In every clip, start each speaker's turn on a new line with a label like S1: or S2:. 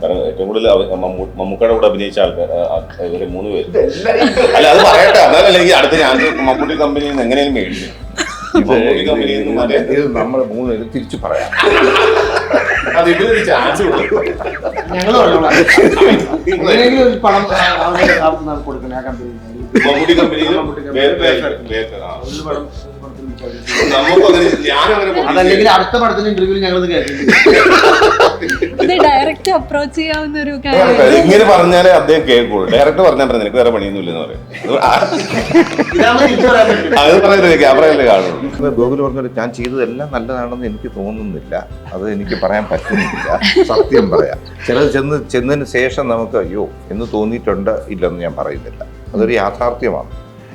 S1: കാരണം ഏറ്റവും കൂടുതൽ മമ്മൂക്കയുടെ കൂടെ അഭിനയിച്ച ആൾക്കാർ ഇവർ മൂന്ന് പേര്. അല്ല അത് പറയട്ടെ. അതല്ലെങ്കിൽ അടുത്ത ഞാൻ മമ്മൂട്ടി കമ്പനിയിൽ നിന്ന് എങ്ങനെയും മേടിച്ചു. മമ്മൂട്ടി കമ്പനിയിൽ നിന്ന്
S2: നമ്മൾ മൂന്ന് പേര് തിരിച്ചു പറയാം.
S1: അത് ഇവരൊരു ചാൻസ് കൊടുക്കും മമ്മൂട്ടി കമ്പനിയിൽ വേറെ വേറെ വേറെ ഞാനങ്ങനെ
S3: അതല്ലെങ്കിൽ അടുത്ത പടത്തിന്റെ ഇന്റർവ്യൂവിൽ ഞങ്ങൾ
S4: ഇത് ഡയറക്റ്റ് അപ്രോച്ച് ചെയ്യാവുന്ന ഒരു കാര്യം.
S1: ഇങ്ങനെ പറഞ്ഞാലേ അദ്ദേഹം കേൾക്കുള്ളൂ. ഡയറക്റ്റ് പറഞ്ഞാൽ പറഞ്ഞു നിനക്ക് വേറെ പണിയൊന്നും ഇല്ലെന്ന് പറയും അത് പറയുന്നത് ക്യാമറയിലേ കാണുള്ളൂ.
S2: ഗോകുൽ പറഞ്ഞു ഞാൻ ചെയ്തതെല്ലാം നല്ലതാണെന്ന് എനിക്ക് തോന്നുന്നില്ല. അത് എനിക്ക് പറയാൻ പറ്റുന്നില്ല. സത്യം പറയാം. ചിലത് ചെന്ന് ചെന്നതിന് ശേഷം നമുക്ക് അയ്യോ എന്ന് തോന്നിയിട്ടുണ്ട് ഇല്ലെന്ന് ഞാൻ പറയുന്നില്ല. അതൊരു യാഥാർത്ഥ്യമാണ്.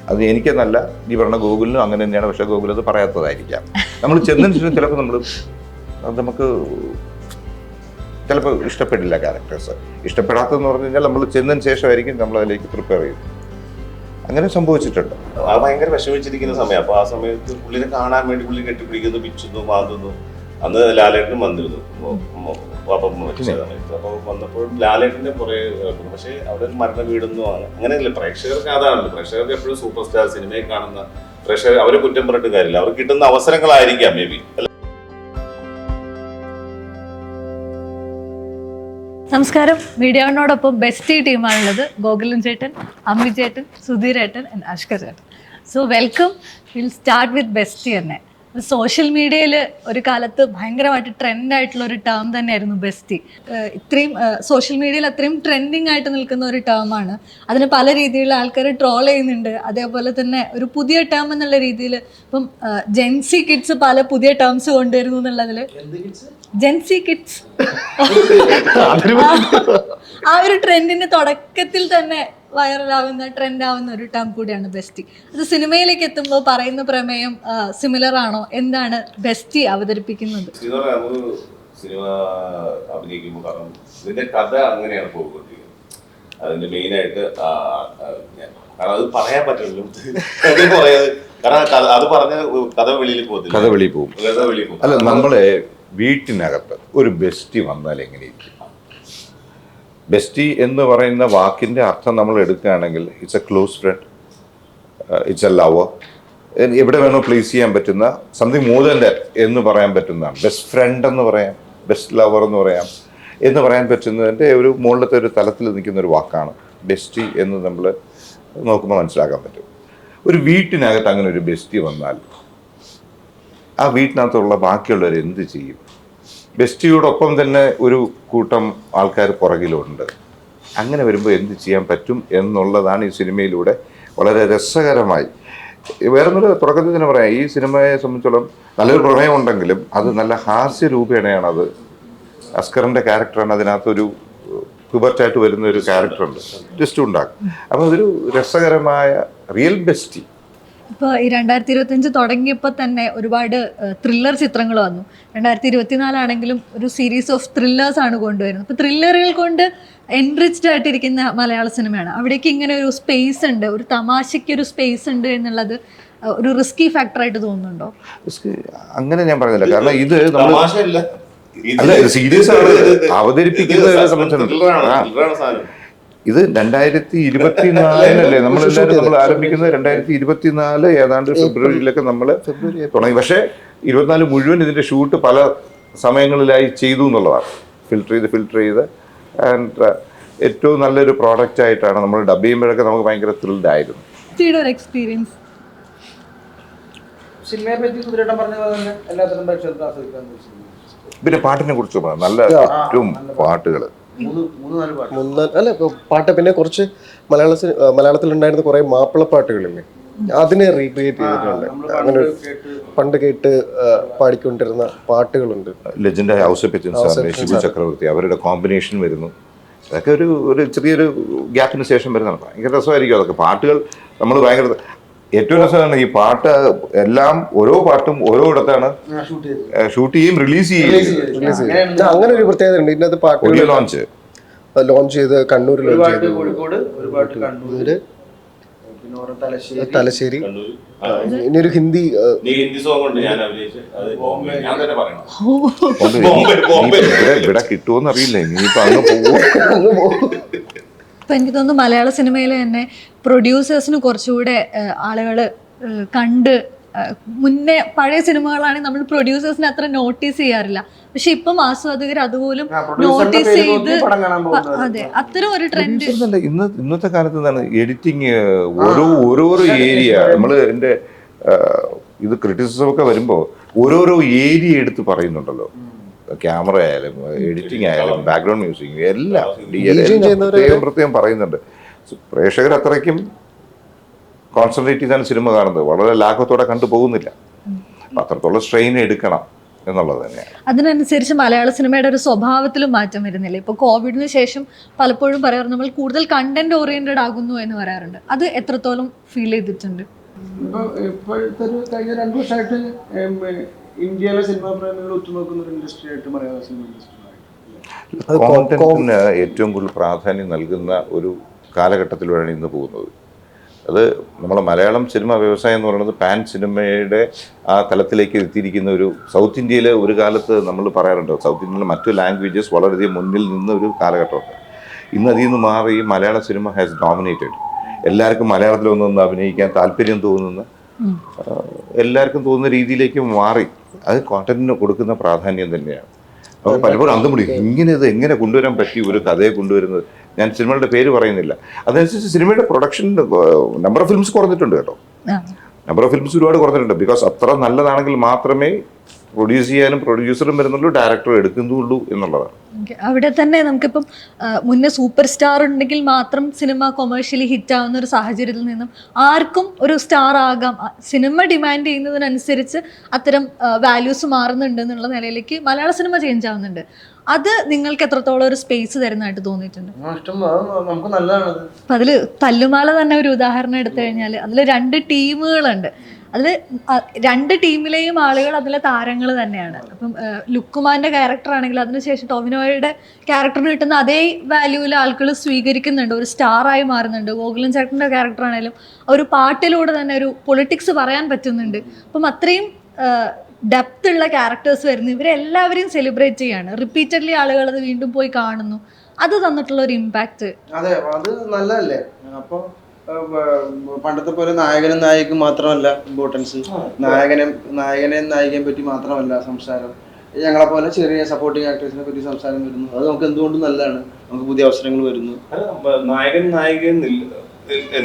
S2: അത് എനിക്കെന്നല്ല നീ പറഞ്ഞ ഗൂഗിളിനും അങ്ങനെ തന്നെയാണ്. പക്ഷേ ഗൂഗിൾ അത് പറയാത്തതായിരിക്കാം. നമ്മൾ ചെന്നതിന് ശേഷം ചിലപ്പോൾ നമ്മൾ നമുക്ക് ചിലപ്പോൾ ഇഷ്ടപ്പെടില്ല ക്യാരക്ടേഴ്സ് ഇഷ്ടപ്പെടാത്തതെന്ന് പറഞ്ഞു കഴിഞ്ഞാൽ നമ്മൾ ചെന്നതിന് ശേഷമായിരിക്കും നമ്മൾ അതിലേക്ക് പ്രിപ്പയർ ചെയ്യുന്നത് അങ്ങനെ സംഭവിച്ചിട്ടുണ്ട്.
S1: ആ ഭയങ്കര വിഷമിച്ചിരിക്കുന്ന സമയം. അപ്പൊ ആ സമയത്ത് പുള്ളിനെ കാണാൻ വേണ്ടി പുള്ളി കെട്ടിപ്പിടിക്കുന്നു പിച്ചുന്നു മാന്തുന്നു. അന്ന് ലാലേട്ടനും വന്നിരുന്നു. അപ്പം മരിച്ച സമയത്ത്. അപ്പൊ വന്നപ്പോൾ ലാലേട്ടന്റെ കുറെ പക്ഷെ അവിടെ ഒരു മരണ വീടൊന്നും അങ്ങനെ അങ്ങനെയല്ല. പ്രേക്ഷകർക്ക് അതാണല്ലോ. പ്രേക്ഷകർക്ക് എപ്പോഴും സൂപ്പർ സ്റ്റാർ സിനിമയിൽ കാണുന്ന പ്രേക്ഷകർ അവരെ കുറ്റം പറഞ്ഞിട്ട് കാര്യമില്ല. അവർക്ക് കിട്ടുന്ന അവസരങ്ങളായിരിക്കാം മേ ബി.
S4: നമസ്കാരം. മീഡിയനോടൊപ്പം ബെസ്റ്റ് ടീമാണുള്ളത് ഗോകുലൻ ചേട്ടൻ അമ്മി ചേട്ടൻ സുധീർ ചേട്ടൻ ആൻഡ് അഷ്കർ ചേട്ടൻ. So welcome. Will start with best തന്നെ. സോഷ്യൽ മീഡിയയിൽ ഒരു കാലത്ത് ഭയങ്കരമായിട്ട് ട്രെൻഡ് ആയിട്ടുള്ള ഒരു ടേം തന്നെയായിരുന്നു ബെസ്റ്റി ഇത്രയും സോഷ്യൽ മീഡിയയിൽ അത്രയും ട്രെൻഡിങ് ആയിട്ട് നിൽക്കുന്ന ഒരു ടേമാണ് അതിന് പല രീതിയിലുള്ള ആൾക്കാർ ട്രോൾ ചെയ്യുന്നുണ്ട്. അതേപോലെ തന്നെ ഒരു പുതിയ ടേം എന്നുള്ള രീതിയിൽ ഇപ്പം ജെൻസി കിഡ്സ് പല പുതിയ ടേംസ് കൊണ്ടുവരുന്നു എന്നുള്ളതിൽ ജെൻസി കിഡ്സ് ആ ഒരു ട്രെൻഡിന്റെ തുടക്കത്തിൽ തന്നെ വൈറലാവുന്ന ട്രെൻഡ് ആവുന്ന ഒരു ടേം കൂടിയാണ് ബെസ്റ്റി. അത് സിനിമയിലേക്ക് എത്തുമ്പോൾ പറയുന്ന പ്രമേയം സിമിലർ ആണോ? എന്താണ് ബെസ്റ്റി അവതരിപ്പിക്കുന്നത്?
S1: സിനിമ അഭിനയിക്കുമ്പോൾ കാരണം ഇതിന്റെ കഥ അങ്ങനെയാണ് പോയിക്കൊണ്ടിരിക്കുന്നത്. അതിന്റെ മെയിൻ ആയിട്ട് കാരണം അത് പറയാൻ പറ്റില്ലല്ലോ. പറയാതെ കാരണം അത് പറഞ്ഞ കഥ വെളിയിൽ പോകത്തില്ല.
S2: കഥ വെളിയിൽ പോകും.
S1: കഥ വെളിയിൽ പോകും.
S2: അല്ല നമ്മളെ വീട്ടിനകത്ത് ഒരു ബെസ്റ്റി വന്നാൽ എങ്ങനെയിരിക്കും? ബെസ്റ്റി എന്ന് പറയുന്ന വാക്കിന്റെ അർത്ഥം നമ്മൾ എടുക്കുകയാണെങ്കിൽ it's a close friend it's a lover എവിടെ വേണോ പ്ലേസ് ചെയ്യാൻ പറ്റുന്ന സംതിങ് മോർ ദൻ ദാറ്റ് എന്ന് പറയാൻ പറ്റുന്നതാണ്. ബെസ്റ്റ് ഫ്രണ്ട് എന്ന് പറയാം ബെസ്റ്റ് ലവർ എന്ന് പറയാം. എന്ന് പറയാൻ പറ്റുന്നതിന്റെ ഒരു മുകളിലത്തെ ഒരു തലത്തിൽ നിൽക്കുന്ന ഒരു വാക്കാണ്. ബെസ്റ്റി എന്ന് നമ്മൾ നോക്കുമ്പോൾ മനസ്സിലാക്കാൻ പറ്റും. ഒരു വീട്ടിനകത്ത് അങ്ങനെ ഒരു ബെസ്റ്റി വന്നാൽ ആ വീട്ടിനകത്തുള്ള ബാക്കിയുള്ളവർ എന്ത് ചെയ്യും? ബെസ്റ്റിയോടൊപ്പം തന്നെ ഒരു കൂട്ടം ആൾക്കാർ പുറകിലുണ്ട്. അങ്ങനെ വരുമ്പോൾ എന്ത് ചെയ്യാൻ പറ്റും എന്നുള്ളതാണ് ഈ സിനിമയിലൂടെ വളരെ രസകരമായി. വേറെ ഒന്നും തുടക്കത്തിൽ തന്നെ പറയാം ഈ സിനിമയെ സംബന്ധിച്ചോളം നല്ലൊരു പ്രണയമുണ്ടെങ്കിലും അത് നല്ല ഹാസ്യ രൂപേണയാണ് അത് അസ്കറിന്റെ ക്യാരക്ടറാണ് അതിനകത്തൊരു ഹ്യൂബർട്ടായിട്ട് വരുന്ന ഒരു ക്യാരക്ടറുണ്ട്. ജസ്റ്റ് ഉണ്ടാക്കും. അപ്പോൾ അതൊരു രസകരമായ റിയൽ ബെസ്റ്റി
S4: ഇപ്പോൾ ഈ രണ്ടായിരത്തി ഇരുപത്തഞ്ച് തുടങ്ങിയപ്പോൾ തന്നെ ഒരുപാട് ത്രില്ലർ ചിത്രങ്ങൾ വന്നു. രണ്ടായിരത്തി ഇരുപത്തിനാലാണെങ്കിലും ഒരു സീരീസ് ഓഫ് ത്രില്ലേഴ്സ് ആണ് കൊണ്ടുവരുന്നത്. അപ്പോൾ ത്രില്ലറുകൾ കൊണ്ട് എൻറിച്ച്ഡ് ആയിട്ടിരിക്കുന്ന മലയാള സിനിമയാണ്. അവിടേക്ക് ഇങ്ങനെ ഒരു സ്പേസ് ഉണ്ട് ഒരു തമാശയ്ക്ക് ഒരു സ്പേസ് ഉണ്ട് എന്നുള്ളത് ഒരു റിസ്കി ഫാക്ടറായിട്ട് തോന്നുന്നുണ്ടോ?
S2: അങ്ങനെ ഞാൻ പറഞ്ഞില്ല. കാരണം ഇത് നമ്മൾ അല്ല, സീരിയസ് ആണ്. അവതരിപ്പിക്കുന്നത് സംബന്ധിച്ചിടത്തോളം. ഇത് രണ്ടായിരത്തി ഇരുപത്തിനാലിനല്ലേ നമ്മൾ എല്ലാവരും നമ്മൾ ആരംഭിക്കുന്നത് രണ്ടായിരത്തി ഇരുപത്തിനാല് ഏതാണ്ട് ഫെബ്രുവരിയിലൊക്കെ നമ്മൾ തുടങ്ങി. പക്ഷേ ഇരുപത്തിനാല് മുഴുവൻ ഇതിന്റെ ഷൂട്ട് പല സമയങ്ങളിലായി ചെയ്തു എന്നുള്ളതാണ്. ഫിൽട്ടർ ചെയ്ത് ഫിൽട്ടർ ചെയ്ത്. ആൻഡ് ഏറ്റവും നല്ലൊരു പ്രോഡക്റ്റ് ആയിട്ടാണ് നമ്മൾ ഡബ് ചെയ്യുമ്പോഴൊക്കെ നമുക്ക് ഭയങ്കര ത്രിൽഡ് ആയിരുന്നു.
S4: എക്സ്പീരിയൻസ്
S3: സിനിമയെ പറ്റി കുതിരേട്ടൻ പറഞ്ഞ പോലെ തന്നെ എല്ലാത്തിനും പ്രേക്ഷകർക്ക് ആസ്വദിക്കാൻ
S2: പിന്നെ പാട്ടിനെ കുറിച്ച് പറയാം നല്ല ഏറ്റവും പാട്ടുകൾ
S3: മൂന്ന്
S5: അല്ല പാട്ട് പിന്നെ കുറച്ച് മലയാള മലയാളത്തിൽ ഉണ്ടായിരുന്ന കുറെ മാപ്പിളപ്പാട്ടുകളില്ലേ? അതിനെ റീക്രിയേറ്റ് ചെയ്തിട്ടുണ്ട്. അങ്ങനെ
S3: പണ്ട് കേട്ട്
S5: പാടിക്കൊണ്ടിരുന്ന പാട്ടുകളുണ്ട്.
S2: ലെജൻഡായ ഹൗസ് ശിവ ചക്രവർത്തി അവരുടെ കോമ്പിനേഷൻ വരുന്നു. അതൊക്കെ ഒരു ഒരു ചെറിയൊരു ഗ്യാപ്പിന് ശേഷം വരുന്നതാണ്. ഭയങ്കര രസമായിരിക്കും അതൊക്കെ. പാട്ടുകൾ നമ്മൾ ഭയങ്കര ഏറ്റവും രസമാണ് ഈ പാട്ട് എല്ലാം ഓരോ പാട്ടും ഓരോ ഇടത്താണ്
S3: ഷൂട്ട്
S2: ചെയ്യും റിലീസ് ചെയ്യും.
S5: അങ്ങനെ ഒരു പ്രത്യേകത ഉണ്ട്. ഇതിനകത്ത് പാട്ട്
S2: ഓഡിയോ ലോഞ്ച്
S5: ലോഞ്ച് ചെയ്ത് കണ്ണൂരിൽ ലോഞ്ച് ചെയ്തു.
S3: കോഴിക്കോട് ഒരു പാട്ട് കണ്ണൂര് പിന്നെ അവിടെ തലശ്ശേരി.
S5: തലശ്ശേരി.
S1: കണ്ണൂർ
S5: ആ, ഇനി ഒരു ഹിന്ദി
S1: നീ ഹിന്ദി സോങ് ഉണ്ട് ഞാൻ അഭിനയിച്ച്. അത് ഞാൻ തന്നെ പറയണം.
S2: ഒന്ന്
S1: ബോംബെ, ബോംബെ.
S2: ഇനിയിപ്പോ ഇവിടെ കിട്ടുമോന്നറിയില്ല കിട്ടുമോന്ന് അറിയില്ല ഇനിയിപ്പോ അങ്ങ് പോകും
S4: അപ്പൊ എനിക്ക് തോന്നുന്നു മലയാള സിനിമയിൽ തന്നെ പ്രൊഡ്യൂസേഴ്സിന് കുറച്ചുകൂടെ ആളുകൾ കണ്ട് മുന്നേ പഴയ സിനിമകളാണെങ്കിൽ നമ്മൾ പ്രൊഡ്യൂസേഴ്സിനെ അത്ര നോട്ടീസ് ചെയ്യാറില്ല. പക്ഷെ ഇപ്പം ആസ്വാദകർ അതുപോലും നോട്ടീസ് ചെയ്ത്. അതെ അത്തരം ഒരു ട്രെൻഡ്
S2: ഇന്ന് ഇന്നത്തെ കാലത്ത് എന്താണ് എഡിറ്റിങ് ഓരോ ഓരോരോ ഏരിയ നമ്മൾ എന്റെ ഇത് ക്രിറ്റിസിസം ഒക്കെ വരുമ്പോൾ ഓരോരോ ഏരിയ എടുത്ത് പറയുന്നുണ്ടല്ലോ. ക്യാമറ ആയാലും എഡിറ്റിംഗ് ആയാലും ബാക്ക്ഗ്രൗണ്ട് മ്യൂസിക് എല്ലാം പ്രത്യേകം പറയുന്നുണ്ട്. പ്രേക്ഷകർ അത്രയ്ക്കും കോൺസെൻട്രേറ്റ് ചെയ്താണ് സിനിമ കാണുന്നത്. വളരെ ലാഘവത്തോടെ കണ്ടു പോകുന്നില്ല. അത്രത്തോളം സ്ട്രെയിൻ എടുക്കണം എന്നുള്ളത് തന്നെയാണ്.
S4: അതിനനുസരിച്ച് മലയാള സിനിമയുടെ ഒരു സ്വഭാവത്തിലും മാറ്റം വരുന്നില്ല. ഇപ്പോൾ കോവിഡിന് ശേഷം പലപ്പോഴും പറയാറ് നമ്മൾ കൂടുതൽ കണ്ടന്റ് ഓറിയന്റഡ് ആകുന്നു എന്ന് പറയാറുണ്ട്. അത് എത്രത്തോളം ഫീൽ ചെയ്തിട്ടുണ്ട്?
S3: ഇപ്പൊ ഇപ്പോഴത്തെ ഒരു കഴിഞ്ഞ രണ്ട് വർഷമായിട്ട് ഇന്ത്യയിലെ സിനിമാ പ്രേമികൾ ഉറ്റുനോക്കുന്ന ഒരു ഇൻഡസ്ട്രി ആയിട്ട് മലയാള സിനിമ ഇൻഡസ്ട്രി
S2: ഏറ്റവും കൂടുതൽ പ്രാധാന്യം നൽകുന്ന ഒരു കാലഘട്ടത്തിലൂടെയാണ് ഇന്ന് പോകുന്നത്. അത് നമ്മളെ മലയാളം സിനിമ വ്യവസായം എന്ന് പറയുന്നത് പാൻ സിനിമയുടെ ആ തലത്തിലേക്ക് എത്തിയിരിക്കുന്ന ഒരു സൗത്ത് ഇന്ത്യയിലെ ഒരു കാലത്ത് നമ്മൾ പറയാറുണ്ട്. സൗത്ത് ഇന്ത്യയിലെ മറ്റു ലാംഗ്വേജസ് വളരെയധികം മുന്നിൽ നിന്ന ഒരു കാലഘട്ടമുണ്ട്. ഇന്ന് അതിൽ നിന്ന് മാറി മലയാള സിനിമ ഹാസ് ഡോമിനേറ്റഡ് എല്ലാവർക്കും മലയാളത്തിൽ ഒന്നൊന്ന് അഭിനയിക്കാൻ താല്പര്യം തോന്നുന്ന എല്ലാവർക്കും തോന്നുന്ന രീതിയിലേക്ക് മാറി. അത് കോണ്ടന്റിന് കൊടുക്കുന്ന പ്രാധാന്യം തന്നെയാണ്. അപ്പോൾ പലപ്പോഴും അന്തം ഇങ്ങനെ ഇത് എങ്ങനെ കൊണ്ടുവരാൻ പറ്റി? ഒരു കഥയെ കൊണ്ടുവരുന്നത്. ഞാൻ സിനിമകളുടെ പേര് പറയുന്നില്ല. അതനുസരിച്ച് സിനിമയുടെ പ്രൊഡക്ഷൻ നമ്പർ ഓഫ് ഫിലിംസ് കുറഞ്ഞിട്ടുണ്ട് കേട്ടോ. നമ്പർ ഓഫ് ഫിലിംസ് ഒരുപാട് കുറഞ്ഞിട്ടുണ്ട്. ബിക്കോസ് അത്ര നല്ലതാണെങ്കിൽ മാത്രമേ പ്രൊഡ്യൂസ് ചെയ്യാനും പ്രൊഡ്യൂസറും വരുന്നുള്ളൂ ഡയറക്ടർ എടുക്കുന്നുള്ളൂ എന്നുള്ളതാണ്.
S4: അവിടെ തന്നെ നമുക്കിപ്പം മുന്നേ സൂപ്പർ സ്റ്റാർ ഉണ്ടെങ്കിൽ മാത്രം സിനിമ കൊമേഴ്ഷ്യലി ഹിറ്റ് ആവുന്ന ഒരു സാഹചര്യത്തിൽ നിന്നും ആർക്കും ഒരു സ്റ്റാർ ആകാം. സിനിമ ഡിമാൻഡ് ചെയ്യുന്നതിനനുസരിച്ച് അത്തരം വാല്യൂസ് മാറുന്നുണ്ട് എന്നുള്ള നിലയിലേക്ക് മലയാള സിനിമ ചേഞ്ച് ആവുന്നുണ്ട്. അത് നിങ്ങൾക്ക് എത്രത്തോളം ഒരു സ്പേസ് തരുന്നതായിട്ട് തോന്നിയിട്ടുണ്ട്?
S3: നമുക്ക് നല്ലതാണ്
S4: അതിൽ തല്ലുമാല തന്നെ ഒരു ഉദാഹരണം എടുത്തു കഴിഞ്ഞാൽ അതിൽ രണ്ട് ടീമുകളുണ്ട്. അതിൽ രണ്ട് ടീമിലെയും ആളുകൾ അതിലെ താരങ്ങൾ തന്നെയാണ്. അപ്പം ലുക്കുമാന്റെ ക്യാരക്ടർ ആണെങ്കിൽ അതിനുശേഷം ടോമിനോയുടെ ക്യാരക്ടറിന് കിട്ടുന്ന അതേ വാല്യൂവിൽ ആളുകൾ സ്വീകരിക്കുന്നുണ്ട്. ഒരു സ്റ്റാറായി മാറുന്നുണ്ട്. ഗോകുലൻ ചേട്ടന്റെ ക്യാരക്ടർ ആണെങ്കിലും ഒരു പാട്ടിലൂടെ തന്നെ ഒരു പൊളിറ്റിക്സ് പറയാൻ പറ്റുന്നുണ്ട്. അപ്പം അത്രയും ഡെപ്ത് ഉള്ള ക്യാരക്ടേഴ്സ് വരുന്നു. ഇവരെല്ലാവരെയും സെലിബ്രേറ്റ് ചെയ്യാണ്. റിപ്പീറ്റഡ്ലി ആളുകൾ അത് വീണ്ടും പോയി കാണുന്നു. അത് തന്നിട്ടുള്ള ഒരു ഇമ്പാക്റ്റ്
S3: അതെ അത് നല്ലതല്ലേ? അപ്പൊ പണ്ടത്തെ പോലെ നായകനും നായികക്കും മാത്രമല്ല ഇമ്പോർട്ടൻസ് നായകനെ നായകനെയും നായികയെ പറ്റി മാത്രമല്ല സംസാരം. ഞങ്ങളെ പോലെ ചെറിയ സപ്പോർട്ടിങ് ആക്ടേഴ്സിനെ പറ്റി സംസാരം വരുന്നു. അത് നമുക്ക് എന്തുകൊണ്ടും നല്ലതാണ്. നമുക്ക് പുതിയ അവസരങ്ങൾ വരുന്നു.
S1: നായകൻ നായികയെന്നില്ല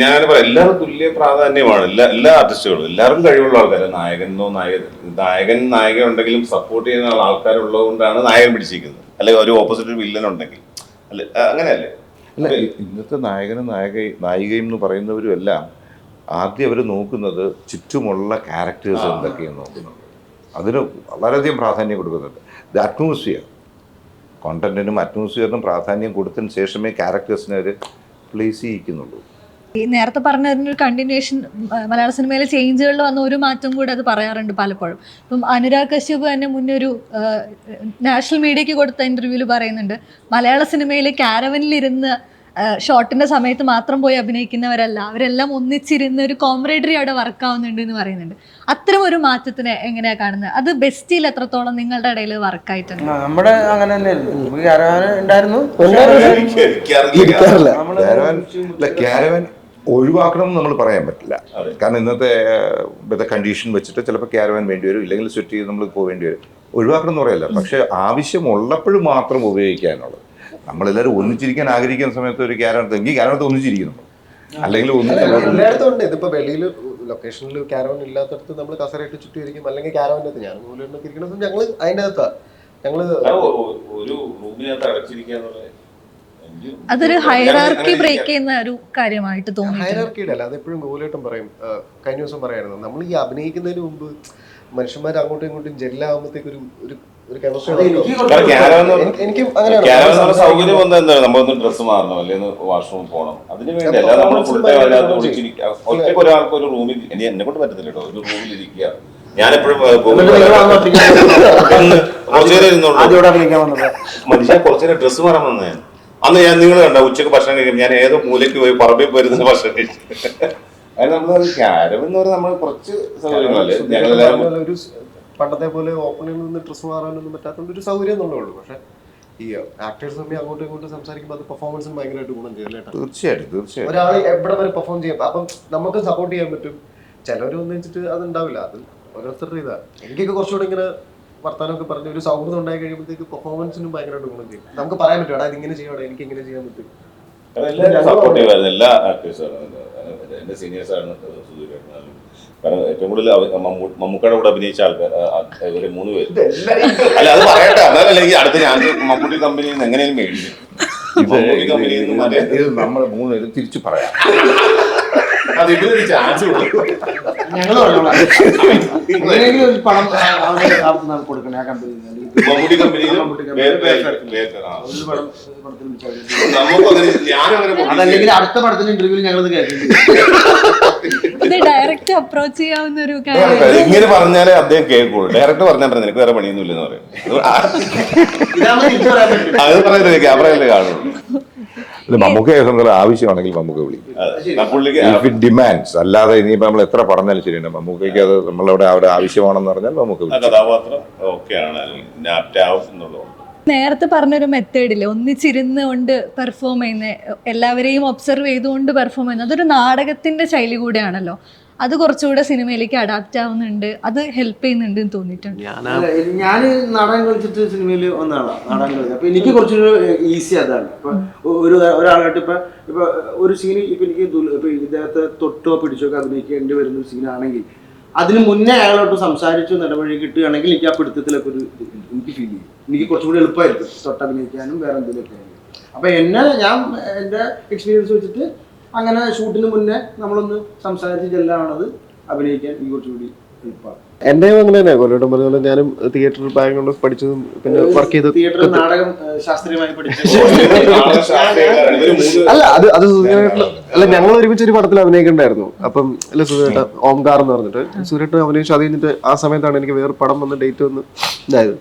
S1: ഞാൻ പറയാം എല്ലാവരും തുല്യ പ്രാധാന്യമാണ്. എല്ലാ എല്ലാ ആർട്ടിസ്റ്റുകളും എല്ലാവർക്കും കഴിവുള്ള ആൾക്കാർ നായകനോ നായകൻ നായകൻ നായിക ഉണ്ടെങ്കിലും സപ്പോർട്ട് ചെയ്യുന്ന ആൾക്കാരുള്ളത് കൊണ്ടാണ് നായകൻ പിടിച്ചിരിക്കുന്നത്. അല്ലെങ്കിൽ ഒരു ഓപ്പോസിറ്റ് വില്ലൻ ഉണ്ടെങ്കിൽ. അല്ലെ അങ്ങനെയല്ലേ?
S2: അല്ല ഇന്നത്തെ നായകനും നായക നായികയും എന്ന് പറയുന്നവരും എല്ലാം ആദ്യം അവർ നോക്കുന്നത് ചുറ്റുമുള്ള ക്യാരക്ടേഴ്സ് എന്തൊക്കെയാണ് നോക്കുന്നത് അതിന് വളരെയധികം പ്രാധാന്യം കൊടുക്കുന്നുണ്ട്. ദ അറ്റ്മോസ്ഫിയർ കോണ്ടന്റിനും അറ്റ്മോസ്ഫിയറിനും പ്രാധാന്യം കൊടുത്തതിന് ശേഷമേ ക്യാരക്ടേഴ്സിനെ അവർ പ്ലേസ് ചെയ്യിക്കുന്നുള്ളൂ
S4: ഈ നേരത്തെ പറഞ്ഞതിനൊരു കണ്ടിന്യൂഷൻ മലയാള സിനിമയിലെ ചേഞ്ചുകളിൽ വന്ന ഒരു മാറ്റം കൂടെ അത് പറയാറുണ്ട് പലപ്പോഴും. ഇപ്പം അനുരാഗ് കശ്യപ് തന്നെ മുന്നേ ഒരു നാഷണൽ മീഡിയയ്ക്ക് കൊടുത്ത ഇന്റർവ്യൂവിൽ പറയുന്നുണ്ട് മലയാള സിനിമയിൽ ക്യാരവനിലിരുന്ന് ഷോട്ടിന്റെ സമയത്ത് മാത്രം പോയി അഭിനയിക്കുന്നവരല്ല അവരെല്ലാം ഒന്നിച്ചിരുന്ന ഒരു കോംറേഡറി അവിടെ വർക്ക് ആവുന്നുണ്ട് എന്ന് പറയുന്നുണ്ട്. അത്തരം ഒരു മാറ്റത്തിനെ എങ്ങനെയാണ് കാണുന്നത്? അത് ബെസ്റ്റിൽ എത്രത്തോളം നിങ്ങളുടെ ഇടയിൽ വർക്കായിട്ടുണ്ട്
S3: ആയിട്ടുണ്ട്? നമ്മുടെ അങ്ങനെ ഉണ്ടായിരുന്നു.
S2: ഒഴിവാക്കണം എന്ന് നമ്മൾ പറയാൻ പറ്റില്ല. കാരണം ഇന്നത്തെ ഇവിടുത്തെ കണ്ടീഷൻ വെച്ചിട്ട് ചിലപ്പോൾ ക്യാരവൻ വേണ്ടി വരും ഇല്ലെങ്കിൽ സ്വിറ്റ് ചെയ്ത് നമ്മൾ പോവേണ്ടി വരും. ഒഴിവാക്കണം എന്ന് പറയല്ല. പക്ഷെ ആവശ്യമുള്ളപ്പോഴും മാത്രം ഉപയോഗിക്കാനുള്ളത്. നമ്മളെല്ലാവരും ഒന്നിച്ചിരിക്കാൻ ആഗ്രഹിക്കുന്ന സമയത്ത് ഒരു ക്യാരവൻ എങ്കിൽ ക്യാരവനത്ത് ഒന്നിച്ചിരിക്കുന്നു. അല്ലെങ്കിൽ ഒന്നിച്ച്
S5: എല്ലായിടത്തും ഇതിപ്പോ വെളിയിൽ ലൊക്കേഷനിൽ ക്യാരവൻ ഇല്ലാത്തടത്ത് നമ്മൾ കസരയിട്ട് ചുറ്റിയിരിക്കും അല്ലെങ്കിൽ ക്യാരവന്റെ അകത്ത് ഞാൻ മൂലൊക്കെ ഇരിക്കുന്ന സമയം ഞങ്ങൾ അതിന്റെ
S1: അകത്താണ് ഒ- ഒരു റൂമിനകത്ത് അടച്ചിരിക്കുക
S4: അതൊരു ഹൈറാർക്കി ബ്രേക്ക് ചെയ്യുന്ന ഒരു കാര്യമായിട്ട് തോന്നി
S5: ഹൈറാർക്കിയുടെ അല്ല അതെപ്പോഴും ഗോകുലേട്ടൻ പറയും. കഴിഞ്ഞ ദിവസം പറയായിരുന്നു നമ്മൾ ഈ അഭിനയിക്കുന്നതിന് മുമ്പ് മനുഷ്യന്മാർ അങ്ങോട്ടും ഇങ്ങോട്ടും ജെല്ലാകുമ്പോഴത്തേക്ക് ഒരു ഒരു
S3: എനിക്ക്
S1: സൗകര്യം വന്നത് എന്താണ്? നമ്മളൊന്ന് ഡ്രസ്സ് മാറണം അല്ലെങ്കിൽ പോകണം അതിന് വേണ്ടി അല്ല നമ്മൾ ഫുൾ ടൈം അതിനകത്ത് ഒളിച്ചിരിക്കുക ഒറ്റയ്ക്ക് ഒരാൾക്ക് ഒരു റൂമിൽ ഇനി എന്നെ കൊണ്ട് പറ്റത്തില്ല കേട്ടോ. ഒരു റൂമിൽ ഇരിക്കുക ഞാനെപ്പോഴും മനുഷ്യ കുറച്ചു ഡ്രസ്സ് മാറാൻ വന്നേ അന്ന് ഞാൻ നിങ്ങൾ കണ്ട ഉച്ചയ്ക്ക് ഭക്ഷണം കഴിക്കും. ഞാൻ ഏതോ മൂലയ്ക്ക് പോയി പറമ്പിൽ പോയിരുന്ന ഭക്ഷണം കഴിച്ചു. അതിന് നമ്മൾ ക്യാരം എന്ന് പറയുന്നത് നമ്മൾ കുറച്ച് സൗകര്യങ്ങളല്ലേ? ഞങ്ങളെല്ലാവരും
S5: പണ്ടത്തെ പോലെ ഓപ്പണിൽ നിന്ന് ഡ്രസ്സ് മാറാനൊന്നും പറ്റാത്ത ഒരു സൗകര്യം എന്നുള്ളേ ഉള്ളൂ. പക്ഷെ ഈ ആക്ടേഴ്സ് തമ്മിൽ അങ്ങോട്ടും ഇങ്ങോട്ടും സംസാരിക്കുമ്പോൾ അത് പെർഫോമൻസിന് ഭയങ്കരമായിട്ട് ഗുണം ചെയ്യും
S2: തീർച്ചയായിട്ടും തീർച്ചയായിട്ടും.
S5: ഒരാൾ എവിടെ വരെ പെർഫോം ചെയ്യാം? അപ്പം നമുക്ക് സപ്പോർട്ട് ചെയ്യാൻ പറ്റും. ചിലവർ ഒന്നിച്ചിട്ട് വെച്ചിട്ട് അത് ഉണ്ടാവില്ല. അത് ഓരോരുത്തരുടെ ഇതാ. എനിക്കൊക്കെ കുറച്ചുകൂടെ ഇങ്ങനെ വർത്താനമൊക്കെ പറഞ്ഞു ഒരു സൗഹൃദം ഉണ്ടായി കഴിയുമ്പോഴത്തേക്ക് പെർഫോമൻസിനും ഭയങ്കരമായിട്ട് ഗുണം ചെയ്യും. നമുക്ക് പറയാൻ പറ്റും എടാ ഇതിങ്ങനെ ചെയ്യണം എനിക്ക് ഇങ്ങനെ ചെയ്യാൻ പറ്റും.
S1: എല്ലാവരും സപ്പോർട്ട് ചെയ്യുമായിരുന്നു എല്ലാ ആക്ടേഴ്സാണ് എന്റെ സീനിയേഴ്സാണ് സുധീരേട്ടനാലും കാരണം ഏറ്റവും കൂടുതൽ മമ്മൂക്കയുടെ കൂടെ അഭിനയിച്ച ആൾക്കാർ ഇവരെ മൂന്ന് പേര്. അല്ല അത് പറയട്ടെ. അതല്ല എനിക്ക് അടുത്ത ഞാൻ മമ്മൂട്ടി കമ്പനിയിൽ നിന്ന് എങ്ങനെയും
S2: മേടിച്ചു
S1: മമ്മൂട്ടി കമ്പനിയിൽ നിന്ന്
S2: നമ്മൾ മൂന്ന് പേര് തിരിച്ചു പറയാം.
S1: അത് ഇവരൊരു ചാൻസ്
S3: ഞങ്ങൾ എങ്ങനെയെങ്കിലും ഒരു പണം കൊടുക്കണം. ആ കമ്പനിയിൽ
S1: മമ്മൂട്ടി കമ്പനിയിൽ
S3: മമ്മൂട്ടി കമ്പനിയിൽ
S1: ആ.
S3: ഒരു പടം പടത്തിൽ വിളിച്ചാൽ
S1: നമുക്ക് അങ്ങനെ ഞാനങ്ങനെ
S3: അതല്ലെങ്കിൽ അടുത്ത പടത്തിന്റെ ഇന്റർവ്യൂവിൽ ഞങ്ങൾ കേൾക്കും.
S4: ഇത് ഡയറക്റ്റ് അപ്രോച്ച് ചെയ്യാവുന്ന ഒരു കാര്യം.
S1: ഇങ്ങനെ പറഞ്ഞാലേ അദ്ദേഹം കേൾക്കുള്ളൂ. ഡയറക്റ്റ് പറഞ്ഞാൽ നിനക്ക് വേറെ പണിയൊന്നും ഇല്ലെന്ന് പറയും.
S3: ഇതാണ് തിരിച്ചു പറയാൻ പറ്റും.
S1: അത് പറയുന്നത് ക്യാമറയിലേ കാണുള്ളൂ.
S2: ഇത് നമുക്ക് എന്തെങ്കിലും ആവശ്യമാണെങ്കിൽ നമുക്ക് വിളിക്കും. ഡിമാൻഡ്സ് അല്ലാതെ ഇനിയിപ്പോൾ നമ്മൾ എത്ര പറഞ്ഞാലും ശരിയാണ്. മമ്മൂക്കയ്ക്ക് അത് നമ്മളവിടെ അവിടെ ആവശ്യമാണെന്ന് പറഞ്ഞാൽ നമുക്ക്
S1: കഥാപാത്രം ഓക്കെയാണ് എന്നുള്ളതുകൊണ്ട്
S4: നേരത്തെ പറഞ്ഞൊരു മെത്തേഡിൽ ഒന്നിച്ചിരുന്ന് കൊണ്ട് പെർഫോം ചെയ്യുന്ന എല്ലാവരെയും ഒബ്സർവ് ചെയ്തുകൊണ്ട് പെർഫോം ചെയ്യുന്നത് അതൊരു നാടകത്തിന്റെ ശൈലി കൂടെയാണല്ലോ. അത് കുറച്ചുകൂടെ സിനിമയിലേക്ക് അഡാപ്റ്റ് ആവുന്നുണ്ട്. അത് ഹെൽപ്പ് ചെയ്യുന്നുണ്ട് എന്ന് തോന്നിയിട്ടുണ്ട്.
S3: ഞാൻ നാടകം കളിച്ചിട്ട് സിനിമയിൽ ഒന്നാളാണ് നാടകം കളിച്ചത് അപ്പൊ എനിക്ക് കുറച്ചൊരു ഈസി അതാണ്. ഇപ്പൊ ഒരു ഒരാളായിട്ട് ഇപ്പൊ ഇപ്പൊ ഒരു സീൻ ഇപ്പൊ എനിക്ക് ഇപ്പൊ ഇദ്ദേഹത്തെ തൊട്ടോ പിടിച്ചോ അഭിനയിക്കേണ്ടി വരുന്ന ഒരു സീനാണെങ്കിൽ അതിന് മുന്നേ അയാളോട്ട് സംസാരിച്ചു നടപടി കിട്ടുകയാണെങ്കിൽ എനിക്ക് ആ പിടുത്തത്തിലൊക്കെ ഒരു എനിക്ക് ഫീൽ ചെയ്യും. എനിക്ക് കുറച്ചുകൂടി എളുപ്പമായിരിക്കും തൊട്ടഭിനയിക്കാനും വേറെ എന്തെങ്കിലുമൊക്കെ ആയിരിക്കും അപ്പൊ എന്നെ ഞാൻ എന്റെ എക്സ്പീരിയൻസ് വെച്ചിട്ട് അങ്ങനെ ഷൂട്ടിന് മുന്നേ നമ്മളൊന്ന് സംസാരിച്ച് ചെല്ലാണത് അഭിനയിക്കാൻ എനിക്ക് കുറച്ചുകൂടി എളുപ്പമാണ്
S5: എന്റെ അങ്ങനെ തന്നെ കൊല്ലം പറഞ്ഞ ഞാനും തിയേറ്റർ ബാക്ക്ഗ്രൗണ്ട് പഠിച്ചതും പിന്നെ വർക്ക് ചെയ്ത്
S3: നാടകം ശാസ്ത്രീയമായി പഠിച്ചു
S5: അല്ല അത് അത് അല്ല ഞങ്ങൾ ഒരുമിച്ച് ഒരു പടത്തിൽ അഭിനയിക്കണ്ടായിരുന്നു. അപ്പം അല്ല സുരേട്ട ഓംകാർ എന്ന് പറഞ്ഞിട്ട്. സുരേട്ട അഭിനയിച്ചു അത് കഴിഞ്ഞിട്ട് ആ സമയത്താണ് എനിക്ക് വേറെ പടം വന്ന് ഡേറ്റ് വന്ന് ഇതായത്.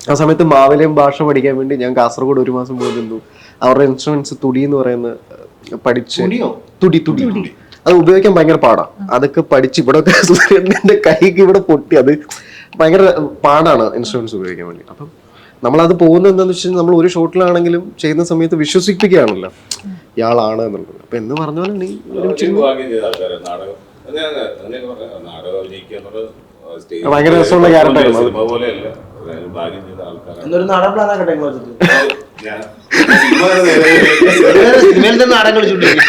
S5: ആ സമയത്ത് മാവലയും ഭാഷ പഠിക്കാൻ വേണ്ടി ഞാൻ കാസർഗോഡ് ഒരു മാസം പോയി നിന്നു. അവരുടെ ഇൻസ്ട്രുമെന്റ്സ് തുടി എന്ന് പറയുന്ന പഠിച്ച് തുടി തുടി അത് ഉപയോഗിക്കാൻ ഭയങ്കര പാടാണ് അതൊക്കെ പഠിച്ച് ഇവിടെ എന്റെ കൈക്ക് ഇവിടെ പൊട്ടി. അത് ഭയങ്കര പാടാണ് ഇൻസ്ട്രുമെന്റ്സ് ഉപയോഗിക്കാൻ വേണ്ടി. അപ്പം നമ്മളത് പോകുന്നത് എന്താന്ന് വെച്ചാൽ നമ്മൾ ഒരു ഷോട്ടിലാണെങ്കിലും ചെയ്യുന്ന സമയത്ത് വിശ്വസിപ്പിക്കുകയാണല്ലോ. ഇയാളാണ് എന്നുള്ളത്. അപ്പൊ എന്ന് പറഞ്ഞ പോലെ നീ ഭയങ്കര രസമുള്ള character
S1: അതായത് ഭാഗ്യം ചെയ്ത ആൾക്കാരാണ്.
S3: എന്നൊരു നാടകം പ്ലാൻ ആക്കട്ടെ നിങ്ങൾ വെച്ചിട്ട്
S1: ഞാൻ സിനിമ
S3: കളിച്ചോണ്ടിരിക്കും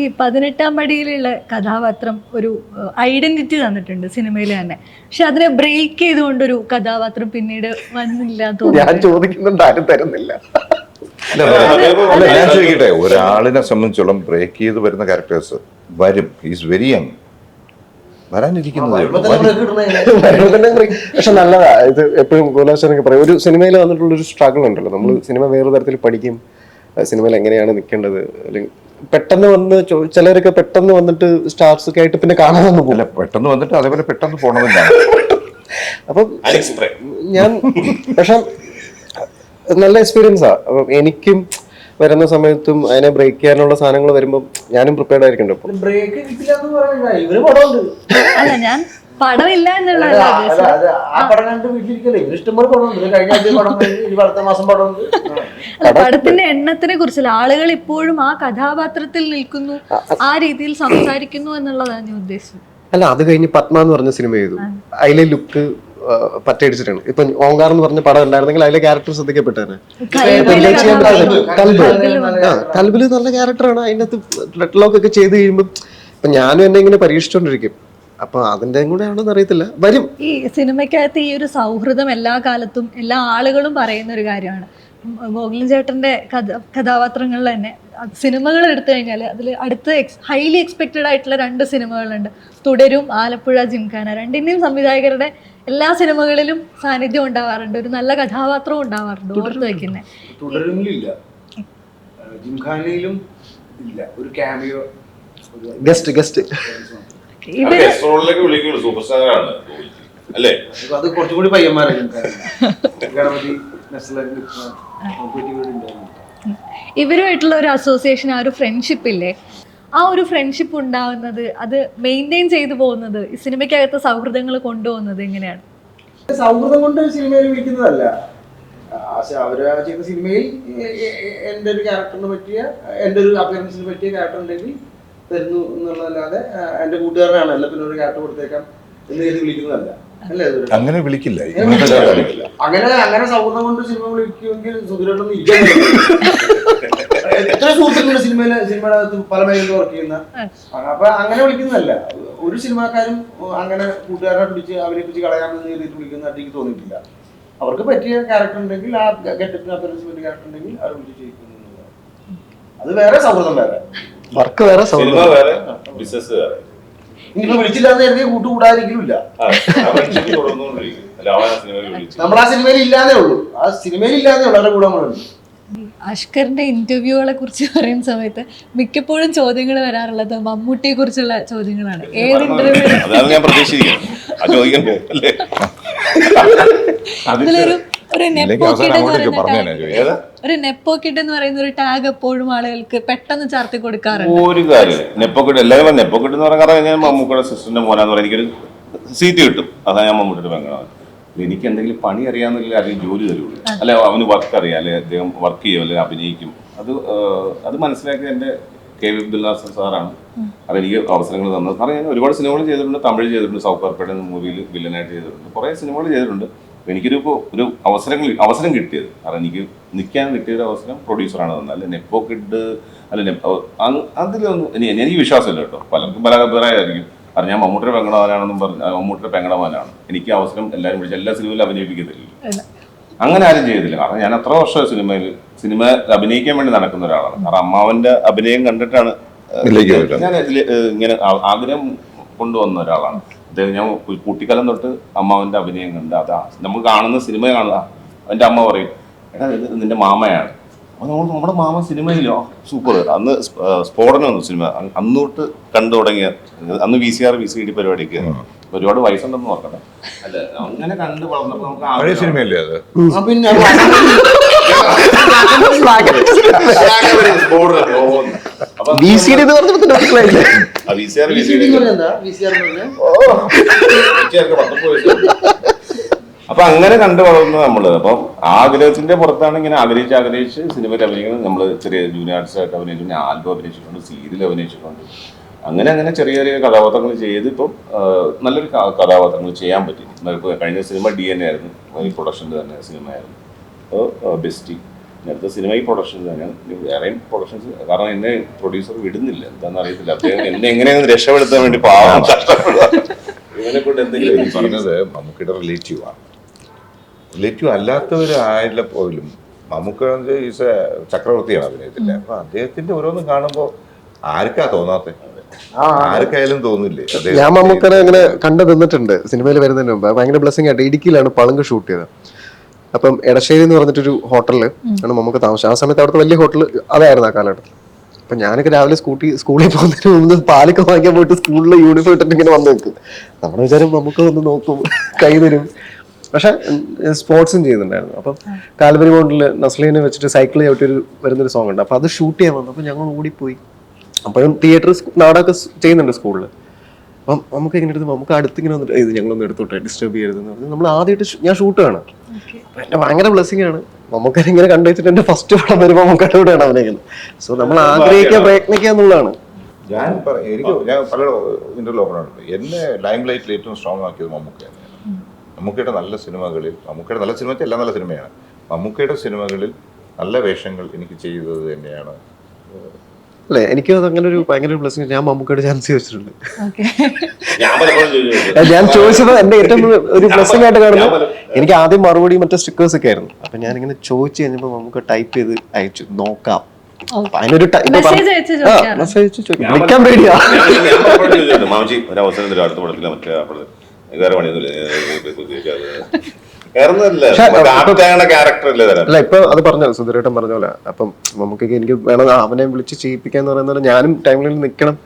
S4: ഈ പതിനെട്ടാം പടിയിലുള്ള കഥാപാത്രം ഒരു ഐഡന്റിറ്റി തന്നിട്ടുണ്ട് സിനിമയിൽ തന്നെ. പക്ഷെ അതിനെ ബ്രേക്ക് ചെയ്തുകൊണ്ടൊരു കഥാപാത്രം പിന്നീട് വന്നില്ല എന്ന് തോന്നുന്നു.
S5: ഞാൻ ചോദിക്കുന്നുണ്ട് ആരും തരുന്നില്ല.
S2: അല്ല, അല്ല, അല്ല, ഞാൻ ചോദിക്കട്ടെ ഒരാളിനെ സംബന്ധിച്ചോളം ബ്രേക്ക് ചെയ്ത് വരുന്ന ക്യാരക്ടേഴ്സ് വരും. ഈസ് വെരി യങ് വരാനിരിക്കുന്നതേ ഉള്ളൂ.
S5: പക്ഷെ നല്ലതാ ഇത് എപ്പോഴും ഗോലാശനൊക്കെ പറയും. ഒരു സിനിമയിൽ വന്നിട്ടുള്ള ഒരു സ്ട്രഗിൾ ഉണ്ടല്ലോ നമ്മൾ സിനിമ വേറെ തരത്തിൽ പഠിക്കും. സിനിമയിൽ എങ്ങനെയാണ് നിൽക്കേണ്ടത്? അല്ലെങ്കിൽ പെട്ടെന്ന് വന്ന് ചിലരൊക്കെ പെട്ടെന്ന് വന്നിട്ട് സ്റ്റാർസ് ഒക്കെ ആയിട്ട് പിന്നെ കാണാൻ ഒന്നും
S2: അല്ല പെട്ടെന്ന് വന്നിട്ട് അതേപോലെ പെട്ടെന്ന് പോകണമെന്നില്ല
S5: അപ്പം ഞാൻ പക്ഷെ നല്ല എക്സ്പീരിയൻസാ അപ്പം എനിക്കും വരുന്ന സമയത്തും അതിനെ ബ്രേക്ക് ചെയ്യാനുള്ള സാധനങ്ങൾ വരുമ്പോൾ ഞാനും പ്രിപ്പയർഡ് ആയിരിക്കണ്ടോ
S3: ബ്രേക്ക്
S4: അല്ല ഞാൻ പടമില്ല എന്നുള്ളതല്ല പടത്തിന്റെ എണ്ണത്തിനെ കുറിച്ചല്ല ആളുകൾ ഇപ്പോഴും ആ കഥാപാത്രത്തിൽ നിൽക്കുന്നു ആ രീതിയിൽ സംസാരിക്കുന്നു എന്നുള്ളതാണ് ഞാൻ ഉദ്ദേശിച്ചത്.
S5: അല്ല അത് കഴിഞ്ഞ് പത്മ എന്ന് പറഞ്ഞ സിനിമ ചെയ്തു. അതിലെ ലുക്ക് പറ്റടിച്ചിട്ടാണ് ഇപ്പൊ ഓങ്കാർ എന്ന് പറഞ്ഞ പടം ഉണ്ടായിരുന്നെങ്കിൽ അതിലെ ക്യാരക്ടർ ശ്രദ്ധിക്കപ്പെട്ടേനെ? കൽബ് ആ കൽബിൽ നല്ല ക്യാരക്ടറാണ് അതിനകത്ത് റെഡ് ലോക്ക് ഒക്കെ ചെയ്ത് കഴിയുമ്പോൾ ഇപ്പൊ ഞാനും എന്നെ ഇങ്ങനെ പരീക്ഷിച്ചോണ്ടിരിക്കും. അപ്പൊ അതിന്റെ കൂടെ ആണോ അറിയത്തില്ല. വരും.
S4: ഈ സിനിമയ്ക്കകത്ത് ഈ ഒരു സൗഹൃദം എല്ലാ കാലത്തും എല്ലാ ആളുകളും പറയുന്ന ഒരു കാര്യമാണ്. ഗോകുലൻ ചേട്ടന്റെ കഥ കഥാപാത്രങ്ങളിൽ തന്നെ സിനിമകൾ എടുത്തു കഴിഞ്ഞാൽ അതിൽ അടുത്ത എക്സ് ഹൈലി എക്സ്പെക്റ്റഡ് ആയിട്ടുള്ള രണ്ട് സിനിമകളുണ്ട്. തുടരും ആലപ്പുഴ ജിംഖാന. രണ്ടിന്റെയും സംവിധായകരുടെ എല്ലാ സിനിമകളിലും സാന്നിധ്യം ഉണ്ടാവാറുണ്ട്. ഒരു നല്ല കഥാപാത്രവും ഉണ്ടാവാറുണ്ട്. ഓർത്ത് വെക്കുന്നത്
S3: തുടരുന്നില്ല. ജിംഖാനയിലും ഇല്ല. ഒരു ക്യാമിയോ
S5: ഗസ്റ്റ് ഗസ്റ്റ്
S1: അല്ലേ?
S3: അത് കുറച്ചും കൂടി പയ്യന്മാരാണ് ഗണപതി നസ്ലൻ ഉണ്ടായിരുന്നു.
S4: ഇവരുമായിട്ടുള്ള ഒരു അസോസിയേഷൻ ആ ഒരു ഫ്രണ്ട്ഷിപ്പ് ഇല്ലേ? ആ ഒരു ഫ്രണ്ട്ഷിപ്പ് ഉണ്ടാവുന്നത് അത് മെയിന്റെയിൻ ചെയ്തു പോകുന്നത് ഈ സിനിമയ്ക്കകത്ത് സൗഹൃദങ്ങൾ കൊണ്ടുപോകുന്നത് എങ്ങനെയാണ്?
S3: സൗഹൃദം കൊണ്ട് സിനിമയിൽ വിളിക്കുന്നതല്ല. അവർ ചെയ്ത സിനിമയിൽ എന്റെ ഒരു ക്യാരക്ടറിന് പറ്റിയ എന്റെ ഒരു അപ്പിയറൻസിന് പറ്റിയ ക്യാരക്ടർ ഉണ്ടെങ്കിൽ തരുന്നു എന്നുള്ളതല്ലാതെ എന്റെ കൂട്ടുകാരനാണ് അല്ല പിന്നെ ഒരു ക്യാരക്ടർ കൊടുത്തേക്കാം എന്ന് കരുതി വിളിക്കുന്നതല്ല. അല്ലേ
S2: അങ്ങനെ വിളിക്കില്ല.
S3: അങ്ങനെ. അങ്ങനെ അങ്ങനെ സൗഹൃദം കൊണ്ട് സിനിമ വിളിക്കുമെങ്കിൽ സുധീരൊന്നും ഇരിക്കാൻ എത്ര സുഹൃത്തുക്കളുടെ സിനിമയിലെ സിനിമയുടെ അകത്ത് പല മേഖലയിൽ വർക്ക് ചെയ്യുന്ന? അപ്പൊ അങ്ങനെ വിളിക്കുന്നതല്ല. ഒരു സിനിമാക്കാരും അങ്ങനെ കൂട്ടുകാരെ പിടിച്ച് അവരെ പിടിച്ച് കളയാമെന്ന് കരുതിയിട്ട് വിളിക്കുന്നതായിട്ട് എനിക്ക് തോന്നിയിട്ടില്ല. അവർക്ക് പറ്റിയ ക്യാരക്ടർ ഉണ്ടെങ്കിൽ ആ ഗെറ്റപ്പിന് അപ്പറൻസ് പറ്റിയ ക്യാരക്ടർ ഉണ്ടെങ്കിൽ അവർ വിളിച്ച് ചെയ്യിക്കുന്നു അത് വേറെ സൗഹൃദം വേറെ.
S5: വർക്ക് വേറെ
S1: സിനിമ വേറെ ബിസിനസ് വേറെ.
S3: ഇനിയിപ്പോ വിളിച്ചില്ലാന്ന് കരുതി
S1: വിളിച്ചു
S3: നമ്മൾ ആ സിനിമയിൽ ഇല്ലാന്നേ ഉള്ളൂ. ആ സിനിമയിൽ ഇല്ലാന്നേ ഉള്ളൂ അവരുടെ കൂടെ നമ്മളുണ്ട്
S4: അഷ്കറിന്റെ ഇന്റർവ്യൂകളെ കുറിച്ച് പറയുന്ന സമയത്ത് മിക്കപ്പോഴും ചോദ്യങ്ങൾ വരാറുള്ളത് മമ്മൂട്ടിയെ കുറിച്ചുള്ള ചോദ്യങ്ങളാണ് ഏത് ഇന്റർവ്യൂ?
S1: അതാണ്
S4: ഒരു
S2: ഇല്ലെങ്കിൽ അവസാനം
S4: എന്ന് പറയുന്ന ഒരു നെപ്പോക്കിഡ് എന്ന് പറയുന്ന ഒരു ടാഗ് എപ്പോഴും ആളുകൾക്ക് പെട്ടെന്ന് ചാർത്തി കൊടുക്കാറുണ്ട്.
S1: ഒരു കാര്യം നെപ്പോക്കെട്ട് എല്ലാവരും പറഞ്ഞു നെപ്പോക്കെട്ട് എന്ന് പറഞ്ഞാൽ ഞാൻ മമ്മൂക്കയുടെ സിസ്റ്ററിന്റെ മോനാന്ന് പറഞ്ഞാൽ എനിക്കൊരു സീറ്റ് കിട്ടും. അതാ ഞാൻ മമ്മൂട്ടിയുടെ പെങ്ങളാണ്. എനിക്ക് എന്തെങ്കിലും പണി അറിയാമെന്നില്ല അല്ലെങ്കിൽ ജോലി തരുള്ളൂ അല്ലെ അവന് വർക്ക് അറിയാം അല്ലെ അദ്ദേഹം വർക്ക് ചെയ്യും അല്ലെങ്കിൽ അഭിനയിക്കും. അത് അത് മനസ്സിലാക്കിയ എന്റെ കെ വി അബ്ദുല്ലാസ് സാറാണ്. അത് എനിക്ക് അവസരങ്ങൾ തന്നത്. സാറേ ഞാൻ ഒരുപാട് സിനിമകൾ ചെയ്തിട്ടുണ്ട് തമിഴ് ചെയ്തിട്ടുണ്ട് സൗത്ത് കാർപ്പേട്ട എന്ന മൂവിയിൽ വില്ലനായിട്ട് ചെയ്തിട്ടുണ്ട്. കുറേ സിനിമകൾ ചെയ്തിട്ടുണ്ട്. എനിക്കൊരു ഇപ്പോൾ ഒരു അവസരങ്ങൾ അവസരം കിട്ടിയത്. കാരണം എനിക്ക് നിൽക്കാൻ കിട്ടിയ ഒരു അവസരം പ്രൊഡ്യൂസറാണ് തന്നത്. അല്ലെ നെപ്പോ കിഡ് അല്ല അതിലൊന്നും എനിക്ക് വിശ്വാസമില്ല കേട്ടോ. പലർക്കും പല അഭിപ്രായമായിരിക്കും. കാരണം ഞാൻ മമ്മൂട്ടിയുടെ പെങ്ങളവനാണെന്നും പറഞ്ഞ മമ്മൂട്ടിയുടെ പെങ്ങളവനാണ് എനിക്ക് അവസരം എല്ലാവരും വിളിച്ച് എല്ലാ സിനിമയിലും അഭിനയിപ്പിക്കത്തില്ല. അങ്ങനെ ആരും ചെയ്തില്ല. കാരണം ഞാൻ അത്ര വർഷം സിനിമയിൽ സിനിമ അഭിനയിക്കാൻ വേണ്ടി നടക്കുന്ന ഒരാളാണ്. കാരണം അമ്മാവന്റെ അഭിനയം കണ്ടിട്ടാണ്. ഞാൻ ഇങ്ങനെ ആഗ്രഹം കൊണ്ടുവന്ന ഒരാളാണ്. അദ്ദേഹം ഞാൻ കുട്ടിക്കാലം തൊട്ട് അമ്മാവന്റെ അഭിനയം കണ്ട് അതാ നമ്മൾ കാണുന്ന സിനിമ കാണുക എന്റെ അമ്മ പറയും എടാ ഇത് നിന്റെ മാമയാണ്. നമ്മുടെ മാമ സിനിമയിലോ? സൂപ്പർ. അന്ന് സ്- സ്ഫോടനം വന്നു സിനിമ. അന്ന് തൊട്ട് കണ്ടു തുടങ്ങിയ അന്ന് V C R V C D പരിപാടിക്ക് ഒരുപാട് വയസ്സുണ്ടെന്ന് നോക്കട്ടെ അല്ല അങ്ങനെ കണ്ട് വളർന്നപ്പോ നമുക്ക്
S2: പഴയ സിനിമയല്ലേ അത്?
S3: ആ, പിന്നെ
S1: അപ്പൊ
S5: സി ഡി എന്ന് പറഞ്ഞപ്പോ മനസ്സിലായില്ലേ
S1: ആ
S3: എന്താ? VCR എന്ന് പറഞ്ഞാൽ
S1: പത്തൊമ്പത് വയസ്സ്. അപ്പൊ അങ്ങനെ കണ്ടു വളർന്നു നമ്മൾ. അപ്പം ആഗ്രഹത്തിന്റെ പുറത്താണ് ഇങ്ങനെ ആഗ്രഹിച്ച് ആഗ്രഹിച്ച് സിനിമയിൽ അഭിനയിക്കുന്നത്. നമ്മൾ ചെറിയ ജൂനിയർ ആർട്സ് ആയിട്ട് അഭിനയിച്ചു പിന്നെ ആൽബം അഭിനയിച്ചിട്ടുണ്ട് സീരിയൽ അഭിനയിച്ചിട്ടുണ്ട്. അങ്ങനെ അങ്ങനെ ചെറിയ ചെറിയ കഥാപാത്രങ്ങൾ ചെയ്ത് ഇപ്പം നല്ലൊരു കഥാപാത്രങ്ങൾ ചെയ്യാൻ പറ്റി. കഴിഞ്ഞ സിനിമ ഡി എൻ എ ആയിരുന്നു. ഈ പ്രൊഡക്ഷന്റെ തന്നെ സിനിമയായിരുന്നു അപ്പോൾ ബെസ്റ്റി അടുത്ത സിനിമ ഈ പ്രൊഡക്ഷൻ തന്നെയാണ്. വേറെയും പ്രൊഡക്ഷൻസ് കാരണം എന്നെ പ്രൊഡ്യൂസർ വിടുന്നില്ല. എന്താണെന്ന് അറിയത്തില്ല. അദ്ദേഹം എന്നെ എങ്ങനെയാണ് രക്ഷപ്പെടുത്താൻ വേണ്ടി പാവം കഷ്ടപ്പെടുക ഇവനെ കൊണ്ട് എന്തെങ്കിലും
S2: പറഞ്ഞത് മമ്മൂക്കിയുടെ റിലേറ്റീവ് ആണ് റിലേറ്റീവ് അല്ലാത്തവരായില്ല പോലും മമ്മൂക്ക ഈസ് ചക്രവർത്തിയാണ് അഭിനയത്തിന്റെ അപ്പൊ അദ്ദേഹത്തിന്റെ ഓരോന്നും കാണുമ്പോൾ ആർക്കാ തോന്നാത്ത? ആർക്കായാലും തോന്നില്ലേ?
S5: ഞാൻ മമ്മൂക്കനെ അങ്ങനെ കണ്ടു നിന്നിട്ടുണ്ട് സിനിമയിൽ വരുന്നതിന് മുമ്പ്. ഭയങ്കര ബ്ലെസ്സിങ് ആയിട്ട് ഇടുക്കിയിലാണ് പളുങ്ക് ഷൂട്ട് ചെയ്തത്. അപ്പം എടശ്ശേരി എന്ന് പറഞ്ഞിട്ടൊരു ഹോട്ടലിൽ ആണ് നമുക്ക് താമസം ആ സമയത്ത് അവിടുത്തെ വലിയ ഹോട്ടൽ അതായിരുന്നു ആ കാലഘട്ടത്തിൽ അപ്പൊ ഞാനൊക്കെ രാവിലെ സ്കൂട്ടി സ്കൂളിൽ പോകുന്നതിന് മുമ്പ് പാലൊക്കെ വാങ്ങിക്കാൻ പോയിട്ട് സ്കൂളിലെ യൂണിഫോം ഇട്ടിട്ട് ഇങ്ങനെ വന്ന് നിൽക്കും. നമ്മുടെ വിചാരം നമുക്ക് വന്ന് നോക്കും കൈ തരും. പക്ഷെ സ്പോർട്സും ചെയ്യുന്നുണ്ടായിരുന്നു. അപ്പം കാൽവരി മൗണ്ടിൽ നസ്ലീനെ വെച്ചിട്ട് സൈക്കിൾ ചവിട്ടി ഒരു വരുന്നൊരു സോങ് ഉണ്ട്. അപ്പൊ അത് ഷൂട്ട് ചെയ്യാൻ വന്നു. അപ്പൊ ഞങ്ങൾ ഓടിപ്പോയി. അപ്പോഴും തിയേറ്റർ നാടകമൊക്കെ സ് ചെയ്യുന്നുണ്ട് സ്കൂളിൽ അപ്പം നമുക്ക് ഇങ്ങനെ എടുത്ത് നമുക്ക് അടുത്ത് ഇങ്ങനെ വന്നിട്ട് ഇത് ഞങ്ങളൊന്ന് എടുത്തോട്ടെ ഡിസ്റ്റർബ് ചെയ്യരുതെന്ന് പറഞ്ഞു നമ്മൾ ആദ്യമായിട്ട് ഞാൻ ഷൂട്ട് കാണാം അപ്പൊ എന്റെ ഭയങ്കര ബ്ലെസ്സിങ് ആണ്. നമുക്കത് ഇങ്ങനെ കണ്ടു വെച്ചിട്ട് എന്റെ ഫസ്റ്റ് പടം വരുമ്പോൾ നമുക്ക് അടിപൊളിയാണ് അവനെക്കുന്നത് സോ നമ്മൾ ആഗ്രഹിക്കുക പ്രയത്നിക്കുക എന്നുള്ളതാണ്.
S2: ഞാൻ എനിക്ക് ഞാൻ പല ഇന്റർലോക്കറാണ് എന്നെ ലൈം ലൈറ്റിൽ ഏറ്റവും സ്ട്രോങ് ആക്കിയത് മമ്മൂക്ക തന്നെയാണ് മമ്മൂക്കയുടെ നല്ല സിനിമകളിൽ മമ്മൂക്കയുടെ നല്ല സിനിമ എല്ലാം നല്ല സിനിമയാണ് മമ്മൂക്കയുടെ സിനിമകളിൽ നല്ല വേഷങ്ങൾ എനിക്ക് ചെയ്തത് തന്നെയാണ്
S5: അല്ലേ എനിക്ക് അത് അങ്ങനെ ഒരു ഭയങ്കര ബ്ലെസ്സിങ് ഞാൻ മമ്മൂക്കയുടെ ചാൻസ് ചോദിച്ചിട്ടുണ്ട്
S4: ഓക്കെ
S1: ഞാൻ
S5: ചോദിച്ചത് എന്റെ ഏറ്റവും ഒരു
S1: ബ്ലസ്സിംഗ്
S5: ബ്ലെസ്സിങ് ആയിട്ട്
S1: പല-
S5: എനിക്ക് ആദ്യം മറുപടി മറ്റേ സ്റ്റിക്കേഴ്സ് ഒക്കെ ആയിരുന്നു അപ്പൊ ഞാൻ ഇങ്ങനെ ചോദിച്ചു കഴിഞ്ഞപ്പോ നമുക്ക് ടൈപ്പ് ചെയ്ത് അയച്ചു നോക്കാം അതിനൊരു പറഞ്ഞ-
S4: അയച്ച്
S5: ചോദിക്കും. പേടിയാ
S1: മാമജി ഒരു അവസരം അടുത്ത പടത്തിലെ മറ്റേ പടത്തിൽ വേറെ പണിയൊന്നുമില്ല. അല്ലേ
S5: ഇപ്പൊ അത് പറഞ്ഞ സുന്ദരേട്ടൻ പറഞ്ഞ പോലെ. അപ്പം നമുക്ക് എനിക്ക് വേണം അവനെ വിളിച്ച് ചെയ്യിപ്പിക്കാന്ന് പറയുന്നത് ഞാനും ടൈമിൽ നിൽക്കണം.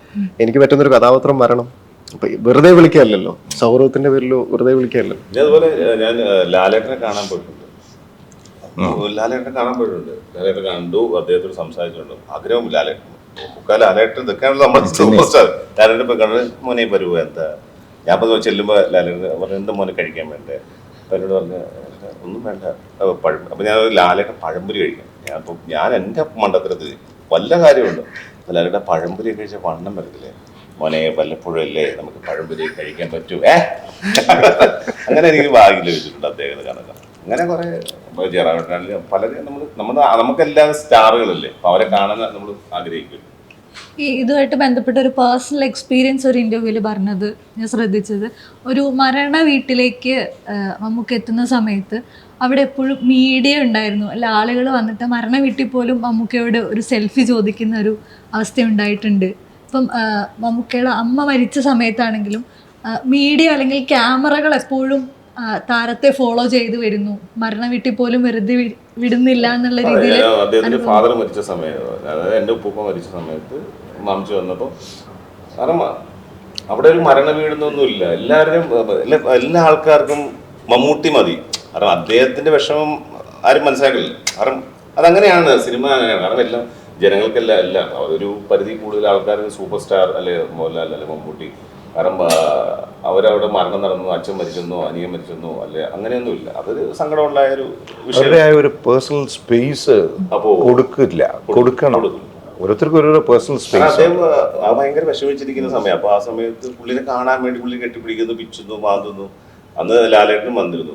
S5: എനിക്ക് പറ്റുന്ന ഒരു കഥാപാത്രം വരണം. അപ്പൊ വെറുതെ വിളിക്കാല്ലോ സൗരവത്തിന്റെ പേരിലോ വെറുതെ
S1: വിളിക്കാല്ലോ അതുപോലെ ഞാൻ ലാലേട്ടനെ കാണാൻ പോയിട്ടുണ്ട്. ലാലേട്ടനെ കാണാൻ പോയിട്ടുണ്ട്. ലാലേട്ടൻ കണ്ടു അദ്ദേഹത്തോട് സംസാരിച്ചിട്ടുണ്ട്. ആഗ്രഹം ലാലേട്ടൻ ലാലേട്ടൻ ഇതൊക്കെയാണല്ലോ നമ്മുടെ സൂപ്പർ സ്റ്റാർ ലാലേട്ടൻ പോയി കണ്ടത് മോനെ വരുവോ എന്താ? ഞാൻ അപ്പോൾ ചെല്ലുമ്പോൾ ലാലേട്ടൻ പറഞ്ഞു എന്താ മോനെ കഴിക്കാൻ വേണ്ടേ? അപ്പോൾ എന്നോട് പറഞ്ഞു ഒന്നും വേണ്ട. പഴം അപ്പോൾ ഞാൻ ലാലേട്ടൻ പഴംപൊരി കഴിക്കാം. ഞാൻ ഇപ്പൊ ഞാൻ എന്റെ മണ്ടത്തരത്തിൽ വല്ല കാര്യമുണ്ട്. ലാലേട്ടൻ പഴംപൊരി കഴിച്ച വണ്ണം വരത്തില്ലേ? മോനെ വല്ലപ്പോഴും അല്ലേ നമുക്ക് പഴംപൊരി കഴിക്കാൻ പറ്റൂ? ഏ? അങ്ങനെ എനിക്ക് ഭാഗ്യം ലഭിച്ചിട്ടുണ്ട് അദ്ദേഹത്തെ കണക്ക് അങ്ങനെ കുറേ ജയറാമേട്ടനാണെങ്കിലും പലരും നമ്മൾ നമ്മുടെ നമുക്കെല്ലാം സ്റ്റാറുകളല്ലേ? അപ്പോൾ അവരെ കാണാൻ നമ്മൾ ആഗ്രഹിക്കും
S4: ഈ ഇതുമായിട്ട് ബന്ധപ്പെട്ട ഒരു പേഴ്സണൽ എക്സ്പീരിയൻസ് ഒരു ഇന്റർവ്യൂവിൽ പറഞ്ഞത് ഞാൻ ശ്രദ്ധിച്ചത്. ഒരു മരണ വീട്ടിലേക്ക് നമുക്ക് എത്തുന്ന സമയത്ത് അവിടെ എപ്പോഴും മീഡിയ ഉണ്ടായിരുന്നു. അല്ല ആളുകൾ വന്നിട്ട് മരണ വീട്ടിൽ പോലും മമ്മൂക്കയോട് ഒരു സെൽഫി ചോദിക്കുന്ന ഒരു അവസ്ഥ ഉണ്ടായിട്ടുണ്ട് ഇപ്പം മമ്മൂക്കയുടെ അമ്മ മരിച്ച സമയത്താണെങ്കിലും മീഡിയ അല്ലെങ്കിൽ ക്യാമറകൾ എപ്പോഴും താരത്തെ ഫോളോ ചെയ്ത് വരുന്നു. മരണ വീട്ടിൽ പോലും വെറുതെ വിടുന്നില്ല എന്നുള്ള രീതിയിൽ
S1: അദ്ദേഹത്തിന്റെ ഫാദർ മരിച്ച സമയത്ത് അതായത് എന്റെ ഉപ്പൂപ്പ മരിച്ച സമയത്ത് മാമിച്ചു വന്നപ്പോൾ കാരണം അവിടെ ഒരു മരണ വീടുന്നൊന്നുമില്ല. എല്ലാവരും എല്ലാ എല്ലാ ആൾക്കാർക്കും മമ്മൂട്ടി മതി. കാരണം അദ്ദേഹത്തിന്റെ വിഷമം ആരും മനസ്സിലാക്കില്ല. കാരണം അതങ്ങനെയാണ് സിനിമ അങ്ങനെയാണ്. കാരണം എല്ലാം ജനങ്ങൾക്കെല്ലാം എല്ലാം. ഒരു പരിധി കൂടുതൽ ആൾക്കാർ സൂപ്പർ സ്റ്റാർ അല്ലെ മോഹൻലാൽ അല്ലെ മമ്മൂട്ടി. കാരണം അവരവിടെ മരണം നടന്നു അച്ഛൻ മരിച്ചെന്നോ അനിയൻ മരിച്ചെന്നോ അല്ലെ അങ്ങനെയൊന്നുമില്ല. അതൊരു സങ്കടമുണ്ടായ ഒരു
S2: വിഷയമായ ഒരു പേഴ്സണൽ സ്പേസ്
S1: അപ്പോ
S2: കൊടുക്കില്ല. കൊടുക്കണം. ഓരോരുത്തർക്കും ഓരോ പേഴ്സണൽ സ്പേസ്
S1: അദ്ദേഹം ഭയങ്കര വിഷമിച്ചിരിക്കുന്ന സമയം. അപ്പൊ ആ സമയത്ത് പുള്ളിനെ കാണാൻ വേണ്ടി പുള്ളി കെട്ടിപ്പിടിക്കുന്നു പിച്ചുന്നു മാന്തുന്നു അന്ന് ലാലേട്ടനും വന്നിരുന്നു.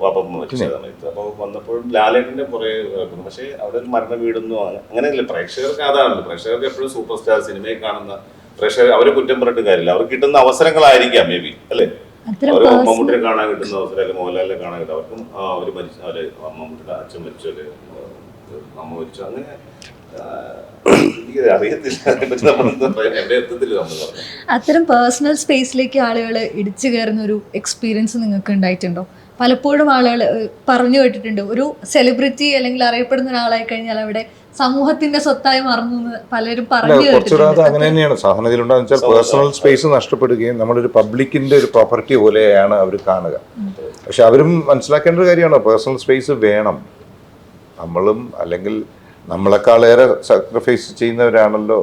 S1: പാപ്പ മരിച്ച സമയത്ത്. അപ്പൊ വന്നപ്പോഴും ലാലേട്ടന്റെ പുറകെ നടക്കുന്നു പക്ഷേ അവിടെ ഒരു മരണ വീടുന്നു അങ്ങനെയല്ല. പ്രേക്ഷകർക്ക് അതാണല്ലോ. പ്രേക്ഷകർക്ക് എപ്പോഴും സൂപ്പർ സ്റ്റാർ സിനിമയെ കാണുന്ന പ്രേക്ഷകർ അവരെ കുറ്റം പറഞ്ഞിട്ട് കാര്യമില്ല. അവർക്ക് കിട്ടുന്ന അവസരങ്ങളായിരിക്കാം മേ ബി അല്ലേ മമ്മൂട്ടിനെ കാണാൻ കിട്ടുന്ന അവസരം അല്ലെങ്കിൽ മോഹൻലാലിനെ കാണാൻ കിട്ടും. അവർക്കും അവർ മരിച്ച അവർ മമ്മൂട്ടിയുടെ അച്ഛൻ മരിച്ചു അല്ലെ അമ്മ മരിച്ചു. അങ്ങനെ
S4: അത്തരം പേഴ്സണൽ സ്പേസിലേക്ക് ആളുകൾ ഇടിച്ചു കയറുന്ന ഒരു എക്സ്പീരിയൻസ് നിങ്ങൾക്ക് ഉണ്ടായിട്ടുണ്ടോ? പലപ്പോഴും ആളുകൾ പറഞ്ഞു കേട്ടിട്ടുണ്ട്. ഒരു സെലിബ്രിറ്റി അല്ലെങ്കിൽ അറിയപ്പെടുന്ന ഒരാളായി കഴിഞ്ഞാൽ അവിടെ സമൂഹത്തിന്റെ സ്വത്തായി മാറുന്നു പലരും പറഞ്ഞു
S2: കുറച്ചുകൂടെ അത് അങ്ങനെ
S4: തന്നെയാണ്.
S2: തന്നെയാണ് സാധനത്തിലുണ്ടാകുന്ന വെച്ചാൽ പേഴ്സണൽ സ്പേസ് നഷ്ടപ്പെടുകയും നമ്മളൊരു പബ്ലിക്കിന്റെ ഒരു പ്രോപ്പർട്ടി പോലെയാണ് അവർ കാണുക. പക്ഷെ അവരും മനസ്സിലാക്കേണ്ട ഒരു കാര്യമാണ്. പേഴ്സണൽ സ്പേസ് വേണം. നമ്മളും അല്ലെങ്കിൽ നമ്മളെക്കാളേറെ സാക്രിഫൈസ് ചെയ്യുന്നവരാണല്ലോ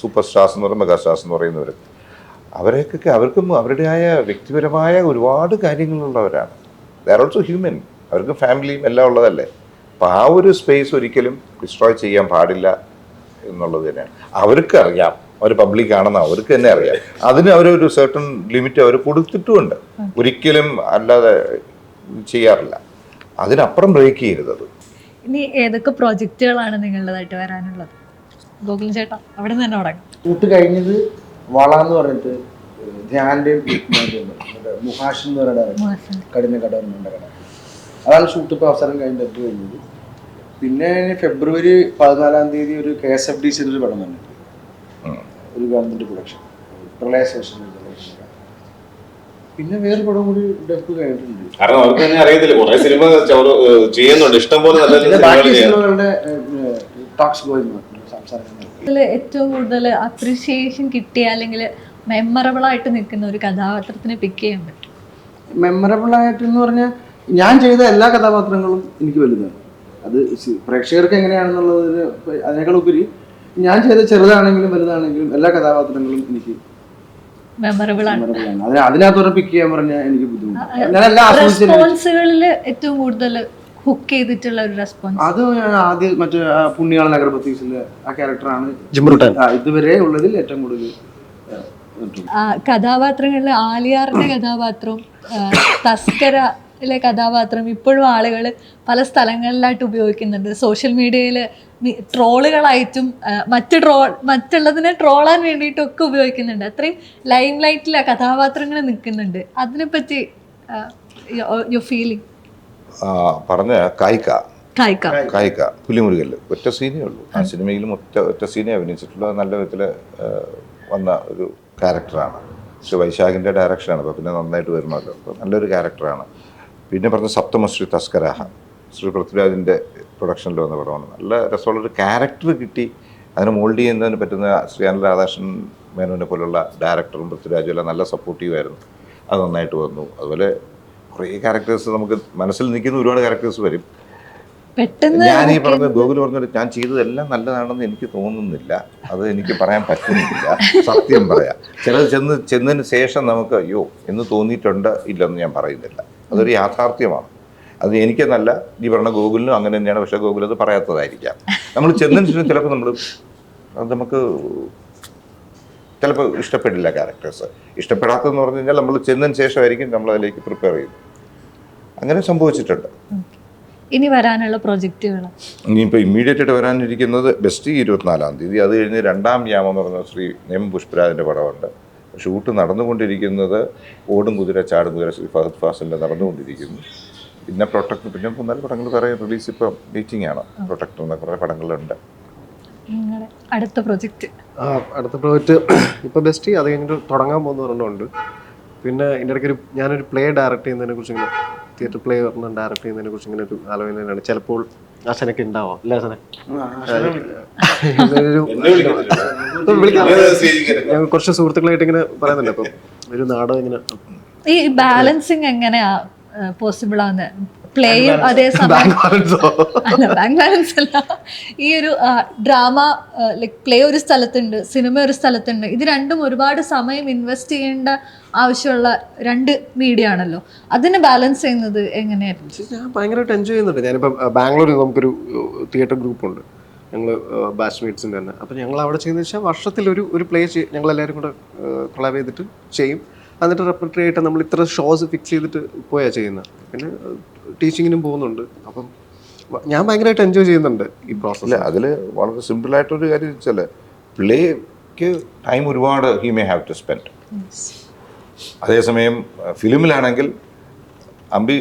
S2: സൂപ്പർ സ്റ്റാർസ് എന്ന് പറയുന്ന മെഗാസ്റ്റാർസ് എന്ന് പറയുന്നവർ അവരെയൊക്കെ അവർക്കും അവരുടേതായ വ്യക്തിപരമായ ഒരുപാട് കാര്യങ്ങളുള്ളവരാണ്. ദർ ഓൾസോ ഹ്യൂമൻ അവർക്ക് ഫാമിലിയും എല്ലാം ഉള്ളതല്ലേ? അപ്പം ആ ഒരു സ്പേസ് ഒരിക്കലും ഡിസ്ട്രോയ് ചെയ്യാൻ പാടില്ല എന്നുള്ളത് തന്നെയാണ്. അവർക്ക് അറിയാം. അവർ പബ്ലിക് ആണെന്ന് അവർക്ക് തന്നെ അറിയാം. അതിന് അവരൊരു സെർട്ടൺ ലിമിറ്റ് അവർ കൊടുത്തിട്ടുമുണ്ട്. ഒരിക്കലും അല്ലാതെ ചെയ്യാറില്ല. അതിനപ്പുറം ബ്രേക്ക് ചെയ്യരുത് അത്.
S4: ഇനി ഏതൊക്കെ പ്രോജക്റ്റുകളാണ് നിങ്ങളുടേതായിട്ട് വരാനുള്ളത്? ഗോകുൽ ചേട്ടാ അവിടെ നിന്ന് തന്നെ തുടങ്ങാം.
S3: ഷൂട്ട് കഴിഞ്ഞത് വള എന്ന് പറഞ്ഞിട്ട് ധ്യാന്റെ മുഹാഷ് എന്ന് പറയുന്ന. കഠിന കടവരുടെ കട അതാണ് ഷൂട്ട് ഇപ്പോൾ അവസരം കഴിഞ്ഞിട്ട് കഴിഞ്ഞത്. പിന്നെ ഫെബ്രുവരി പതിനാലാം തീയതി ഒരു കെ എസ് എഫ് ഡി സിയിൽ ഒരു പടം വന്നിട്ട്
S2: ഉം.
S3: ഒരു ഗവൺമെന്റ് പ്രൊഡക്ഷൻ പ്രളയ പിന്നെ വേറെ പടം കൂടി ഡെപ്പ് കഴിഞ്ഞിട്ടുണ്ട്.
S1: കാരണം അവർക്ക് തന്നെ അറിയത്തില്ല. കുറെ സിനിമ ചെയ്യുന്നുണ്ട്. ഇഷ്ടം പോലെ നല്ല
S3: സിനിമകളുടെ ടോക്സ് ഗോയിങ്
S4: ഏറ്റവും കൂടുതൽ അപ്രിസിയേഷൻ കിട്ടിയ അല്ലെങ്കിൽ മെമ്മറബിൾ ആയിട്ട് നിൽക്കുന്ന ഒരു കഥാപാത്രത്തിനെ പിക്ക് ചെയ്യാൻ പറ്റും.
S3: മെമ്മറബിൾ ആയിട്ട് എന്ന് പറഞ്ഞാൽ ഞാൻ ചെയ്ത എല്ലാ കഥാപാത്രങ്ങളും എനിക്ക് വലുതാണ്. അത് പ്രേക്ഷകർക്ക് എങ്ങനെയാണെന്നുള്ളതിന് അതിനേക്കാൾ ഉപരി ഞാൻ ചെയ്ത ചെറുതാണെങ്കിലും വലുതാണെങ്കിലും എല്ലാ കഥാപാത്രങ്ങളും എനിക്ക്
S4: മെമ്മറബിൾ ആണ്.
S3: memorable ആണ്. അതിന് അതിനകത്തോടെ പിക്ക് ചെയ്യാൻ പറഞ്ഞാൽ എനിക്ക് ബുദ്ധിമുട്ട് ഞാൻ എല്ലാം ആസ്വദിച്ചു
S4: റെസ്പോൺസുകളിൽ ഏറ്റവും കൂടുതൽ ഹുക്ക് ചെയ്തിട്ടുള്ള ഒരു റെസ്പോൺസ്
S3: അത് ഞാൻ ആദ്യം മറ്റേ പുണ്യാള നഗരപത്തീസിലെ ആ ക്യാരക്ടറാണ് ഇതുവരെ ഉള്ളതിൽ ഏറ്റവും കൂടുതൽ.
S4: കഥാപാത്രങ്ങളിൽ ആലിയാറിന്റെ കഥാപാത്രവും ആ, തസ്കരയിലെ കഥാപാത്രം ഇപ്പോഴും ആളുകൾ പല സ്ഥലങ്ങളിലായിട്ട് ഉപയോഗിക്കുന്നുണ്ട്. സോഷ്യൽ മീഡിയയിൽ ട്രോളുകളായിട്ടും മറ്റ് ട്രോൾ മറ്റുള്ളതിനെ ട്രോളാൻ വേണ്ടിയിട്ടൊക്കെ ഉപയോഗിക്കുന്നുണ്ട്. അത്രയും ലൈം ലൈറ്റിൽ ആ കഥാപാത്രങ്ങൾ നിൽക്കുന്നുണ്ട്. അതിനെപ്പറ്റി യു ഫീലിംഗ്
S2: പറഞ്ഞ കായിക.
S4: കായിക.
S2: കായിക പുലിമുരുകൽ ഒറ്റ സീനേ ഉള്ളൂ. ആ സിനിമയിലും ഒറ്റ ഒറ്റ സീനേ അഭിനയിച്ചിട്ടുള്ള. നല്ല വിധത്തിൽ വന്ന ഒരു ക്യാരക്ടറാണ് പക്ഷെ വൈശാഖിന്റെ ഡയറക്ഷനാണ് അപ്പോൾ പിന്നെ നന്നായിട്ട് വരുന്നല്ലോ അപ്പോൾ നല്ലൊരു ക്യാരക്ടറാണ് പിന്നെ പറഞ്ഞ സപ്തമശ്രീ തസ്കരാഹ ശ്രീ പൃഥ്വിരാജിന്റെ പ്രൊഡക്ഷനിൽ വന്ന പടമാണ്. നല്ല രസമുള്ളൊരു ക്യാരക്ടർ കിട്ടി. അതിനെ മോൾഡ് ചെയ്യുന്നതിന് പറ്റുന്ന ശ്രീ അനിൽ രാധാകൃഷ്ണൻ മേനോനെ പോലുള്ള ഡയറക്ടറും പൃഥ്വിരാജും എല്ലാം നല്ല സപ്പോർട്ടീവായിരുന്നു അത് നന്നായിട്ട് വന്നു. അതുപോലെ കുറേ ക്യാരക്ടേഴ്സ് നമുക്ക് മനസ്സിൽ നിൽക്കുന്ന ഒരുപാട് ക്യാരക്ടേഴ്സ് വരും.
S4: പെട്ടെന്ന്
S2: ഞാൻ ഈ പറഞ്ഞ ഗോകുൽ പറഞ്ഞത് ഞാൻ ചെയ്തതെല്ലാം നല്ലതാണെന്ന് എനിക്ക് തോന്നുന്നില്ല. അത് എനിക്ക് പറയാൻ പറ്റുന്നില്ല. സത്യം പറയാം. ചിലത് ചെന്ന് ചെന്നതിന് ശേഷം നമുക്ക് അയ്യോ എന്ന് തോന്നിയിട്ടുണ്ട് ഇല്ലെന്ന് ഞാൻ പറയുന്നില്ല. അതൊരു യാഥാർത്ഥ്യമാണ്. അത് എനിക്കെന്നല്ല ഈ പറഞ്ഞ ഗൂഗിളിനും അങ്ങനെ തന്നെയാണ് പക്ഷേ ഗൂഗിൾ അത് പറയാത്തതായിരിക്കാം. നമ്മൾ ചെന്നതിന് ചിലപ്പോൾ നമ്മൾ അത് നമുക്ക് ചിലപ്പോൾ ഇഷ്ടപ്പെടില്ല ക്യാരക്ടേഴ്സ് ഇഷ്ടപ്പെടാത്തതെന്ന് പറഞ്ഞു കഴിഞ്ഞാൽ നമ്മൾ ചെന്നതിന് ശേഷമായിരിക്കും നമ്മൾ അതിലേക്ക് പ്രിപ്പയർ ചെയ്യുന്നത്. അങ്ങനെ സംഭവിച്ചിട്ടുണ്ട്.
S4: ഇനി വരാനുള്ള പ്രൊജക്റ്റുകൾ
S2: ഇനിയിപ്പോൾ ഇമ്മീഡിയറ്റ് ആയിട്ട് വരാനിരിക്കുന്നത് ബെസ്റ്റ് ഇരുപത്തിനാലാം തീയതി. അത് കഴിഞ്ഞ് രണ്ടാം യാമം എന്ന് പറഞ്ഞ ശ്രീ എം പുഷ്പരാജിന്റെ പടമുണ്ട്. ഷൂട്ട് നടന്നുകൊണ്ടിരിക്കുന്നത് ഓടും കുതിര ചാടും കുതിര ശ്രീ ഫഹദ് ഫാസിലിന്റെ നടന്നുകൊണ്ടിരിക്കുന്നു. പിന്നെ പ്രൊട്ടക്ട് പിന്നെ മൂന്നാൽ പടങ്ങൾ വേറെ റിലീസ് ഇപ്പം മീറ്റിംഗ് ആണ്. പ്രൊട്ടക്ടർ എന്ന കുറേ പടങ്ങളുണ്ട്.
S4: അടുത്ത പ്രോജക്റ്റ്
S5: ആ, അടുത്ത പ്രോജക്റ്റ് ഇപ്പോൾ ബെസ്റ്റ് അത് കഴിഞ്ഞിട്ട് തുടങ്ങാൻ പോകുന്ന ഒരെണ്ണമുണ്ട് പിന്നെ എന്റെ ഇടയ്ക്ക് ഒരു ഞാനൊരു പ്ലേ ഡയറക്റ്റ് ചെയ്യുന്നതിനെ കുറിച്ച് ഇങ്ങനെ തിയേറ്റർ പ്ലേ ഒരെണ്ണം ഡയറക്റ്റ് ചെയ്യുന്നതിനെ കുറിച്ച് ഇങ്ങനെ ഒരു ആലോചനയാണ് ചിലപ്പോൾ ആശനൊക്കെ ഉണ്ടാവോ? അല്ലേ
S1: എന്നെ വിളിക്കത്തില്ല.
S5: വിളിക്കാം. ഞങ്ങൾ കുറച്ച് സുഹൃത്തുക്കളായിട്ട് ഇങ്ങനെ പറയുന്നുണ്ട്. അപ്പം ഒരു നാടകം ഇങ്ങനെ
S4: ഈ ബാലൻസിങ് എങ്ങനെയാ പോസിബിൾ ആവുന്നത് പ്ലേയും അതേസമയം
S5: സമയം
S4: അല്ല ബാങ്ക് ബാലൻസ് അല്ല. ഈ ഒരു ഡ്രാമ ലൈക് പ്ലേ ഒരു സ്ഥലത്തുണ്ട് സിനിമ ഒരു സ്ഥലത്തുണ്ട് ഇത് രണ്ടും ഒരുപാട് സമയം ഇൻവെസ്റ്റ് ചെയ്യേണ്ട ആവശ്യമുള്ള രണ്ട് മീഡിയ ആണല്ലോ. അതിനെ ബാലൻസ് ചെയ്യുന്നത് എങ്ങനെയായിരുന്നു?
S5: ഞാൻ ഭയങ്കരമായിട്ട് എൻജോയ് ചെയ്യുന്നുണ്ട്. ബാംഗ്ലൂരിൽ നമുക്കൊരു തിയേറ്റർ ഗ്രൂപ്പുണ്ട് ഞങ്ങൾ ബാച്ച്മേറ്റ്സിന്റെ തന്നെ. അപ്പോൾ ഞങ്ങൾ അവിടെ ചെയ്യുന്നത് വെച്ചാൽ വർഷത്തിലൊരു ഒരു പ്ലേ ഞങ്ങൾ എല്ലാവരും കൂടെ കൊളാബ് ചെയ്തിട്ട് ചെയ്യും. എന്നിട്ട് റെപ്പറേറ്ററി ആയിട്ട് നമ്മൾ ഇത്ര ഷോസ് ഫിക്സ് ചെയ്തിട്ട് പോയാ ചെയ്യുന്നത് പിന്നെ ടീച്ചിങ്ങിനും പോകുന്നുണ്ട്. അപ്പം ഞാൻ ഭയങ്കരമായിട്ട് എൻജോയ് ചെയ്യുന്നുണ്ട് ഈ
S2: അല്ലേ അതിൽ വളരെ സിമ്പിളായിട്ടൊരു കാര്യം വെച്ചാൽ പ്ലേക്ക് ടൈം ഒരുപാട് he may have to spend അതേസമയം ഫിലിമിലാണെങ്കിൽ അമ്പി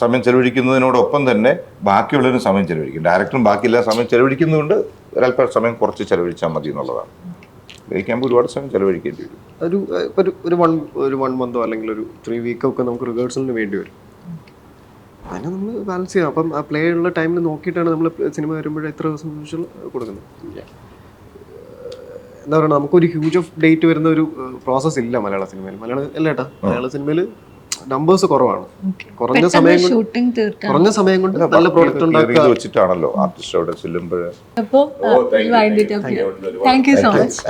S2: സമയം ചെലവഴിക്കുന്നതിനോടൊപ്പം തന്നെ ബാക്കിയുള്ളവരും സമയം ചെലവഴിക്കും. ഡയറക്ടറും ബാക്കിയെല്ലാം സമയം ചെലവഴിക്കുന്നതുകൊണ്ട് ഒരല്പം സമയം കുറച്ച് ചെലവഴിച്ചാൽ മതി എന്നുള്ളതാണ്. ബ്രേക്കാകുമ്പോൾ ഒരുപാട് സമയം ചെലവഴിക്കേണ്ടി വരും.
S5: ഒരു ഒരു ഒരു വൺ ഒരു വൺ മന്തോ അല്ലെങ്കിൽ ഒരു ത്രീ വീക്കോ ഒക്കെ നമുക്ക് റിഹേഴ്സലിന് വേണ്ടി വരും. അതിനെ നമ്മൾ ബാലൻസ് ചെയ്യണം അപ്പം ആ പ്ലേ ഉള്ള ടൈമിൽ നോക്കിയിട്ടാണ് നമ്മൾ സിനിമ വരുമ്പോഴേ എത്ര ദിവസം കൊടുക്കുന്നത്. എന്താ പറയുക നമുക്കൊരു ഹ്യൂജ് ഓഫ് ഡേറ്റ് വരുന്ന ഒരു പ്രോസസ്സ് ഇല്ല മലയാള സിനിമയിൽ മലയാള അല്ല ഏട്ടാ? മലയാള സിനിമയിൽ നമ്പേഴ്സ് കുറവാണ്. കുറഞ്ഞ സമയം കൊണ്ട്
S4: ഷൂട്ടിംഗ് തീർക്കാൻ
S5: കുറഞ്ഞ സമയം കൊണ്ട് നല്ല പ്രോഡക്റ്റ്
S2: ഉണ്ടാക്കി
S5: ഉണ്ടാക്കുക.
S2: വെച്ചിട്ടാണല്ലോ ആർട്ടിസ്റ്റ് അവിടെ ചെല്ലുമ്പോൾ
S4: അപ്പോൾ താങ്ക് യു സോ മച്ച്